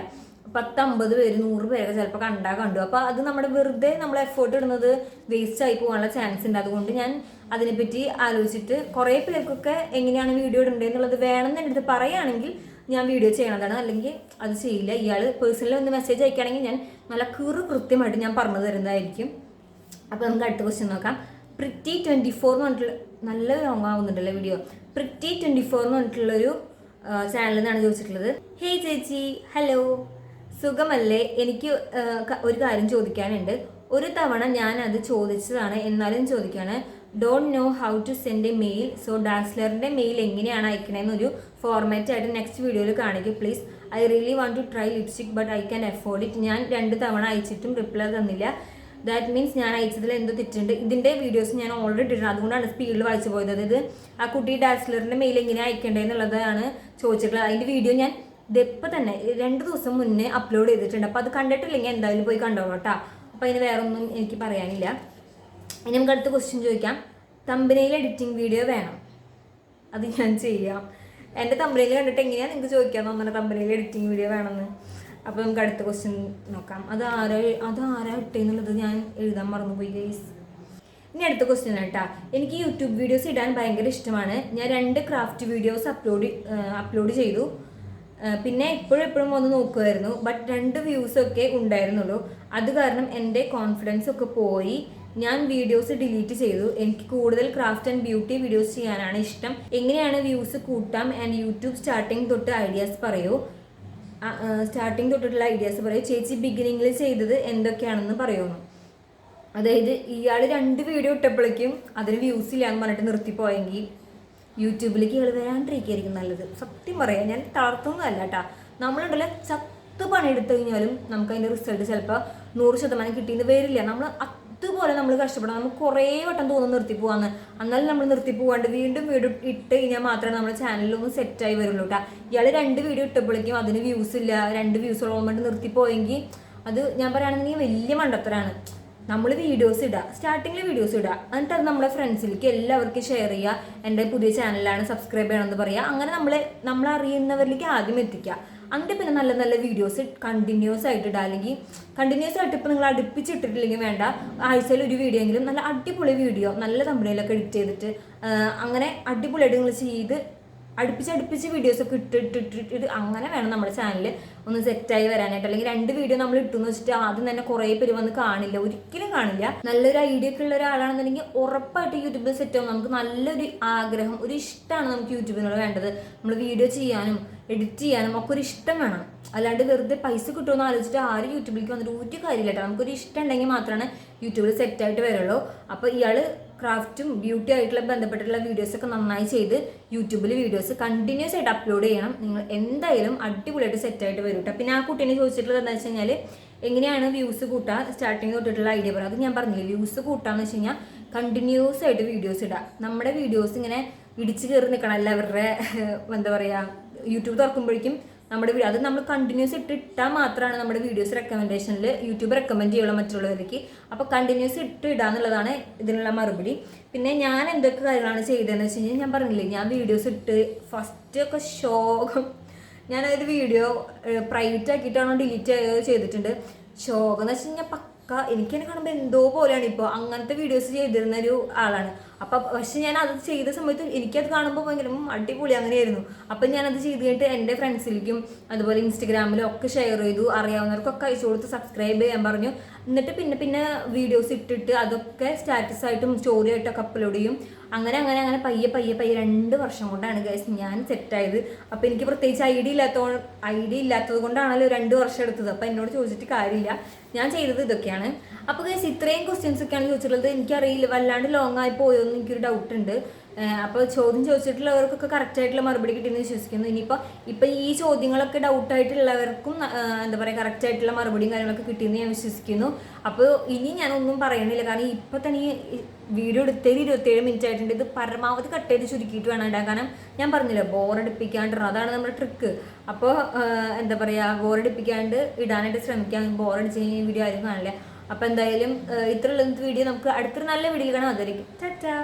പത്തമ്പത് പേര് നൂറ് പേരൊക്കെ ചിലപ്പോൾ കണ്ടാൽ കണ്ടു. അപ്പോൾ അത് നമ്മുടെ വെറുതെ നമ്മൾ എഫേർട്ട് ഇടുന്നത് വേസ്റ്റ് ആയി പോകാനുള്ള ചാൻസ് ഉണ്ട്. അതുകൊണ്ട് ഞാൻ അതിനെപ്പറ്റി ആലോചിച്ചിട്ട് കുറേ പേർക്കൊക്കെ എങ്ങനെയാണ് വീഡിയോ ഇടേണ്ടത് എന്നുള്ളത് വേണമെന്ന് എന്റെ അടുത്ത് പറയുകയാണെങ്കിൽ ഞാൻ വീഡിയോ ചെയ്യണതാണ്. അല്ലെങ്കിൽ അത് ചെയ്യില്ല. ഇയാൾ പേഴ്സണലി ഒന്ന് മെസ്സേജ് അയക്കുകയാണെങ്കിൽ ഞാൻ നല്ല കീറ് കൃത്യമായിട്ട് ഞാൻ പറഞ്ഞു തരുന്നതായിരിക്കും. അപ്പോൾ നമുക്ക് അടുത്ത ക്വസ്റ്റ്യൻ നോക്കാം. പ്രിറ്റി ട്വന്റി ഫോർ എന്ന് പറഞ്ഞിട്ടുള്ള നല്ല ലോങ് ആവുന്നുണ്ടല്ലോ വീഡിയോ പ്രിറ്റി ട്വന്റി ഫോർ എന്ന് പറഞ്ഞിട്ടുള്ളൊരു ചാനലിൽ നിന്നാണ് ചോദിച്ചിട്ടുള്ളത്. ഹേയ് ചേച്ചി ഹലോ സുഖമല്ലേ? എനിക്ക് ഒരു കാര്യം ചോദിക്കാനുണ്ട്. ഒരു തവണ ഞാൻ അത് ചോദിച്ചതാണ്. എന്നാലും ചോദിക്കാണ്. Don't know how to send a mail so ഡാസ്ലറിന്റെ mail എങ്ങനെയാണ് അയക്കണമെന്നൊരു ഫോർമാറ്റ് ആയിട്ട് നെക്സ്റ്റ് വീഡിയോയിൽ കാണിക്കും. Please I really want to try lipstick but I can afford it ഞാൻ രണ്ട് തവണ അയച്ചിട്ടും റിപ്ലൈ തന്നില്ല. ദാറ്റ് മീൻസ് ഞാൻ അയച്ചതിൽ എന്തോ തെറ്റുണ്ട്. ഇതിന്റെ വീഡിയോസ് ഞാൻ ഓൾറെഡി ഇട്ടിട്ടുണ്ട്. അതുകൊണ്ടാണ് സ്പീഡിൽ വായിച്ചു പോയത്. അതായത് ആ കുട്ടി ഡാസ്ലറിന്റെ മെയിൽ എങ്ങനെ അയക്കേണ്ടതെന്നുള്ളതാണ് ചോദിച്ചിട്ടുള്ളത്. അതിന്റെ വീഡിയോ ഞാൻ ഇതിപ്പോൾ തന്നെ രണ്ട് ദിവസം മുന്നേ അപ്ലോഡ് ചെയ്തിട്ടുണ്ട്. അപ്പോൾ അത് കണ്ടിട്ടില്ലെങ്കിൽ എന്തായാലും പോയി കണ്ടോളൂ കേട്ടോ. അപ്പോൾ അതിന് വേറെ ഒന്നും എനിക്ക് പറയാനില്ല. ഇനി നമുക്ക് അടുത്ത ക്വസ്റ്റ്യൻ ചോദിക്കാം. തമ്പനയിൽ എഡിറ്റിംഗ് വീഡിയോ വേണം. അത് ഞാൻ ചെയ്യാം. എന്റെ തമ്പനയിൽ കണ്ടിട്ട് എങ്ങനെയാ നിങ്ങൾക്ക് ചോദിക്കാൻ തോന്നുന്നത് തമ്പനയിൽ എഡിറ്റിംഗ് വീഡിയോ വേണമെന്ന്. അപ്പോൾ നമുക്ക് അടുത്ത ക്വസ്റ്റ്യൻ നോക്കാം. അത് ആരാ അത് ആരാ ഇട്ടെന്നുള്ളത് ഞാൻ എഴുതാൻ മറന്നുപോയി ഗൈസ് ഇനി അടുത്ത ക്വസ്റ്റ്യൻ കേട്ടാ. എനിക്ക് യൂട്യൂബ് വീഡിയോസ് ഇടാൻ ഭയങ്കര ഇഷ്ടമാണ്. ഞാൻ രണ്ട് ക്രാഫ്റ്റ് വീഡിയോസ് അപ്ലോഡ് അപ്ലോഡ് ചെയ്തു. പിന്നെ എപ്പോഴും എപ്പോഴും ഒന്ന് നോക്കുമായിരുന്നു ബട്ട് രണ്ട് വ്യൂസ് ഒക്കെ ഉണ്ടായിരുന്നുള്ളൂ. അത് കാരണം എന്റെ കോൺഫിഡൻസ് ഒക്കെ പോയി. ഞാൻ വീഡിയോസ് ഡിലീറ്റ് ചെയ്തു. എനിക്ക് കൂടുതൽ ക്രാഫ്റ്റ് ആൻഡ് ബ്യൂട്ടി വീഡിയോസ് ചെയ്യാനാണ് ഇഷ്ടം. എങ്ങനെയാണ് വ്യൂസ് കൂട്ടാം? ആൻഡ് യൂട്യൂബ് സ്റ്റാർട്ടിങ് തൊട്ട് ഐഡിയാസ് പറയൂ. സ്റ്റാർട്ടിങ് തൊട്ടിട്ടുള്ള ഐഡിയാസ് പറയൂ. ചേച്ചി ബിഗിനിങ്ങിൽ ചെയ്തത് എന്തൊക്കെയാണെന്ന് പറയുന്നു അതായത് ഇയാൾ രണ്ട് വീഡിയോ ഇട്ടപ്പോഴേക്കും അതിന് വ്യൂസ് ഇല്ല എന്ന് പറഞ്ഞിട്ട് നിർത്തിപ്പോയെങ്കിൽ യൂട്യൂബിലേക്ക് ഇയാൾ വരാണ്ടിരിക്കുകയായിരിക്കും നല്ലത്. സത്യം പറയാം ഞാൻ തളർത്തുന്നതല്ല കേട്ടാ. നമ്മളുണ്ടല്ലോ ചത്ത് പണിയെടുത്തു കഴിഞ്ഞാലും നമുക്ക് അതിന്റെ റിസൾട്ട് ചിലപ്പോൾ നൂറ് ശതമാനം കിട്ടിയെന്ന് വരില്ല. നമ്മൾ അതുപോലെ നമ്മൾ കഷ്ടപ്പെടണം. നമുക്ക് കുറേ വട്ടം തോന്നുന്നു നിർത്തി പോവാന്ന്. എന്നാലും നമ്മൾ നിർത്തി പോവാണ്ട് വീണ്ടും വീഡിയോ ഇട്ട് കഴിഞ്ഞാൽ മാത്രമേ നമ്മുടെ ചാനലിലൊന്ന് സെറ്റായി വരുള്ളൂ കേട്ടോ. ഇയാൾ രണ്ട് വീഡിയോ ഇട്ടപ്പോഴേക്കും അതിന് വ്യൂസ് ഇല്ല. രണ്ട് വ്യൂസ് ഉള്ളതുകൊണ്ട് നിർത്തി പോയെങ്കിൽ അത് ഞാൻ പറയുകയാണെന്നുണ്ടെങ്കിൽ വലിയ മണ്ടത്തരാണ്. നമ്മൾ വീഡിയോസ് ഇടുക സ്റ്റാർട്ടിങ്ങിൽ വീഡിയോസ് ഇടുക എന്നിട്ട് അത് നമ്മുടെ ഫ്രണ്ട്സിലേക്ക് എല്ലാവർക്കും ഷെയർ ചെയ്യുക എന്റെ പുതിയ ചാനലാണ് സബ്സ്ക്രൈബ് ചെയ്യണമെന്ന് പറയുക അങ്ങനെ നമ്മളെ നമ്മൾ അറിയുന്നവരിലേക്ക് ആദ്യം എത്തിക്കുക എന്നിട്ട് പിന്നെ നല്ല നല്ല വീഡിയോസ് കണ്ടിന്യൂസ് ആയിട്ട് ഇടുക അല്ലെങ്കിൽ കണ്ടിന്യൂസ് ആയിട്ട് ഇപ്പോൾ നിങ്ങൾ അടുപ്പിച്ചിട്ടിട്ടില്ലെങ്കിൽ വേണ്ട. ആഴ്ചയിൽ ഒരു വീഡിയോ എങ്കിലും നല്ല അടിപൊളി വീഡിയോ നല്ല തമ്മിലൊക്കെ എഡിറ്റ് ചെയ്തിട്ട് അങ്ങനെ അടിപൊളിയായിട്ട് നിങ്ങൾ ചെയ്ത് അടുപ്പിച്ച് അടുപ്പിച്ച് വീഡിയോസ് ഒക്കെ ഇട്ടിട്ടിട്ടിട്ട് അങ്ങനെ വേണം നമ്മുടെ ചാനൽ ഒന്ന് സെറ്റായി വരാനായിട്ട്. അല്ലെങ്കിൽ രണ്ട് വീഡിയോ നമ്മൾ ഇട്ടെന്ന് വെച്ചിട്ട് ആദ്യം തന്നെ കുറേ പേര് വന്ന് കാണില്ല. ഒരിക്കലും കാണില്ല. നല്ലൊരു ഐഡിയ ഒക്കെ ഉള്ള ഒരാളാണെന്നുണ്ടെങ്കിൽ ഉറപ്പായിട്ട് യൂട്യൂബിൽ സെറ്റ് ആവും. നമുക്ക് നല്ലൊരു ആഗ്രഹം ഒരു ഇഷ്ടമാണ് നമുക്ക് യൂട്യൂബിനോട് വേണ്ടത്. നമ്മൾ വീഡിയോ ചെയ്യാനും എഡിറ്റ് ചെയ്യാനും ഒക്കെ ഒരു ഇഷ്ടം വേണം. അല്ലാണ്ട് വെറുതെ പൈസ കിട്ടുമെന്ന് ആലോചിച്ചിട്ട് ആരും യൂട്യൂബിലേക്ക് വന്നിട്ട് ഒരു കാര്യമില്ല കേട്ടോ. നമുക്കൊരു ഇഷ്ടം ഉണ്ടെങ്കിൽ മാത്രമാണ് യൂട്യൂബിൽ സെറ്റായിട്ട് വരുള്ളൂ അപ്പോൾ ഇയാൾ ക്രാഫ്റ്റും ബ്യൂട്ടി ആയിട്ടുള്ള ബന്ധപ്പെട്ടിട്ടുള്ള വീഡിയോസ് ഒക്കെ നന്നായി ചെയ്ത് യൂട്യൂബിൽ വീഡിയോസ് കണ്ടിന്യൂസ് ആയിട്ട് അപ്ലോഡ് ചെയ്യണം. നിങ്ങൾ എന്തായാലും അടിപൊളിയായിട്ട് സെറ്റായിട്ട് വരും കേട്ടോ പിന്നെ ആ കുട്ടീനെ ചോദിച്ചിട്ടുള്ളത് എന്താ വെച്ച് കഴിഞ്ഞാൽ എങ്ങനെയാണ് വ്യൂസ് കൂട്ടുക സ്റ്റാർട്ടിങ് തൊട്ടിട്ടുള്ള ഐഡിയ പറയാം അത് ഞാൻ പറഞ്ഞില്ലേ വ്യൂസ് കൂട്ടാന്ന് വെച്ച് കഴിഞ്ഞാൽ കണ്ടിന്യൂസ് ആയിട്ട് വീഡിയോസ് ഇടുക. നമ്മുടെ വീഡിയോസ് ഇങ്ങനെ ഇടിച്ചു കയറി നിൽക്കണം. എല്ലാവരുടെ എന്താ പറയുക യൂട്യൂബ് തുറക്കുമ്പോഴേക്കും നമ്മുടെ അത് നമ്മൾ കണ്ടിന്യൂസ് ഇട്ടിട്ടാൽ മാത്രമാണ് നമ്മുടെ വീഡിയോസ് റെക്കമെൻഡേഷനിൽ യൂട്യൂബ് റെക്കമെൻഡ് ചെയ്യുള്ളൂ മറ്റുള്ളവർക്ക് അപ്പോൾ കണ്ടിന്യൂസ് ഇട്ട് എന്നുള്ളതാണ് ഇതിനുള്ള മറുപടി. പിന്നെ ഞാൻ എന്തൊക്കെ കാര്യങ്ങളാണ് ചെയ്തതെന്ന് വെച്ച് കഴിഞ്ഞാൽ ഞാൻ പറഞ്ഞില്ലേ ഞാൻ വീഡിയോസ് ഇട്ട് ഫസ്റ്റ് ഒക്കെ ശോകം. ഞാനൊരു വീഡിയോ പ്രൈവറ്റ് ആക്കിയിട്ടാണോ ഡിലീറ്റ് ചെയ്തിട്ടുണ്ട്. ശോകം എന്ന് വെച്ച് കഴിഞ്ഞാൽ പക്ക എനിക്ക് തന്നെ കാണുമ്പോൾ എന്തോ പോലെയാണ് ഇപ്പോൾ അങ്ങനത്തെ വീഡിയോസ് ചെയ്തിരുന്ന ഒരു ആളാണ്. അപ്പം പക്ഷെ ഞാൻ അത് ചെയ്ത സമയത്ത് എനിക്കത് കാണുമ്പോൾ ഭയങ്കര അടിപൊളി അങ്ങനെയായിരുന്നു. അപ്പം ഞാനത് ചെയ്ത് കഴിഞ്ഞിട്ട് എന്റെ ഫ്രണ്ട്സിലേക്കും അതുപോലെ ഇൻസ്റ്റഗ്രാമിലും ഒക്കെ ഷെയർ ചെയ്തു. അറിയാവുന്നവർക്കൊക്കെ അയച്ചു കൊടുത്ത് സബ്സ്ക്രൈബ് ചെയ്യാൻ പറഞ്ഞു. എന്നിട്ട് പിന്നെ പിന്നെ വീഡിയോസ് ഇട്ടിട്ട് അതൊക്കെ സ്റ്റാറ്റസ് ആയിട്ടും സ്റ്റോറി ആയിട്ടൊക്കെ അപ്ലോഡ് ചെയ്യും. അങ്ങനെ അങ്ങനെ അങ്ങനെ പയ്യെ പയ്യെ പയ്യെ രണ്ട് വർഷം കൊണ്ടാണ് ഗൈസ് ഞാൻ സെറ്റായത് അപ്പോൾ എനിക്ക് പ്രത്യേകിച്ച് ഐ ഡി ഇല്ലാത്തോ ഐ ഡി ഇല്ലാത്തത് കൊണ്ടാണല്ലോ രണ്ട് വർഷം എടുത്തത്. അപ്പോൾ എന്നോട് ചോദിച്ചിട്ട് കാര്യമില്ല. ഞാൻ ചെയ്തത് ഇതൊക്കെയാണ്. അപ്പോൾ ഗൈസ് ഇത്രയും ക്വസ്റ്റ്യൻസ് ഒക്കെയാണ് ചോദിച്ചിട്ടുള്ളത്. എനിക്കറിയില്ല. വല്ലാണ്ട് ലോങ് ആയി പോയോ എന്ന് എനിക്കൊരു ഡൗട്ട് ഉണ്ട്. അപ്പോൾ ചോദ്യം ചോദിച്ചിട്ടുള്ളവർക്കൊക്കെ കറക്റ്റ് ആയിട്ടുള്ള മറുപടി കിട്ടിയെന്ന് വിശ്വസിക്കുന്നു. ഇനിയിപ്പോൾ ഇപ്പം ഈ ചോദ്യങ്ങളൊക്കെ ഡൗട്ട് ആയിട്ടുള്ളവർക്കും എന്താ പറയുക കറക്റ്റ് ആയിട്ടുള്ള മറുപടിയും കാര്യങ്ങളൊക്കെ കിട്ടിയെന്ന് ഞാൻ വിശ്വസിക്കുന്നു. അപ്പോൾ ഇനി ഞാൻ ഒന്നും പറയണില്ല കാരണം ഇപ്പം തന്നെ ഈ വീഡിയോ എടുത്തതിൽ ഇരുപത്തേഴ് മിനിറ്റ് ആയിട്ടുണ്ട്. ഇത് പരമാവധി കട്ട് ചെയ്ത് ചുരുക്കിയിട്ട് വേണം ഇടാൻ. കാരണം ഞാൻ പറഞ്ഞില്ല ബോറടിപ്പിക്കാണ്ടിരുന്നത് അതാണ് നമ്മുടെ ട്രിക്ക് അപ്പോൾ എന്താ പറയുക ബോറടിപ്പിക്കാണ്ട് ഇടാനായിട്ട് ശ്രമിക്കാം. ബോറടിച്ച് കഴിഞ്ഞാൽ വീഡിയോ ആരും കാണില്ല. അപ്പോൾ എന്തായാലും ഇത്ര ഇത്രയുള്ള വീഡിയോ നമുക്ക് അടുത്തൊരു നല്ല വീഡിയോ കാണാം. അതായിരിക്കും ടാറ്റാ.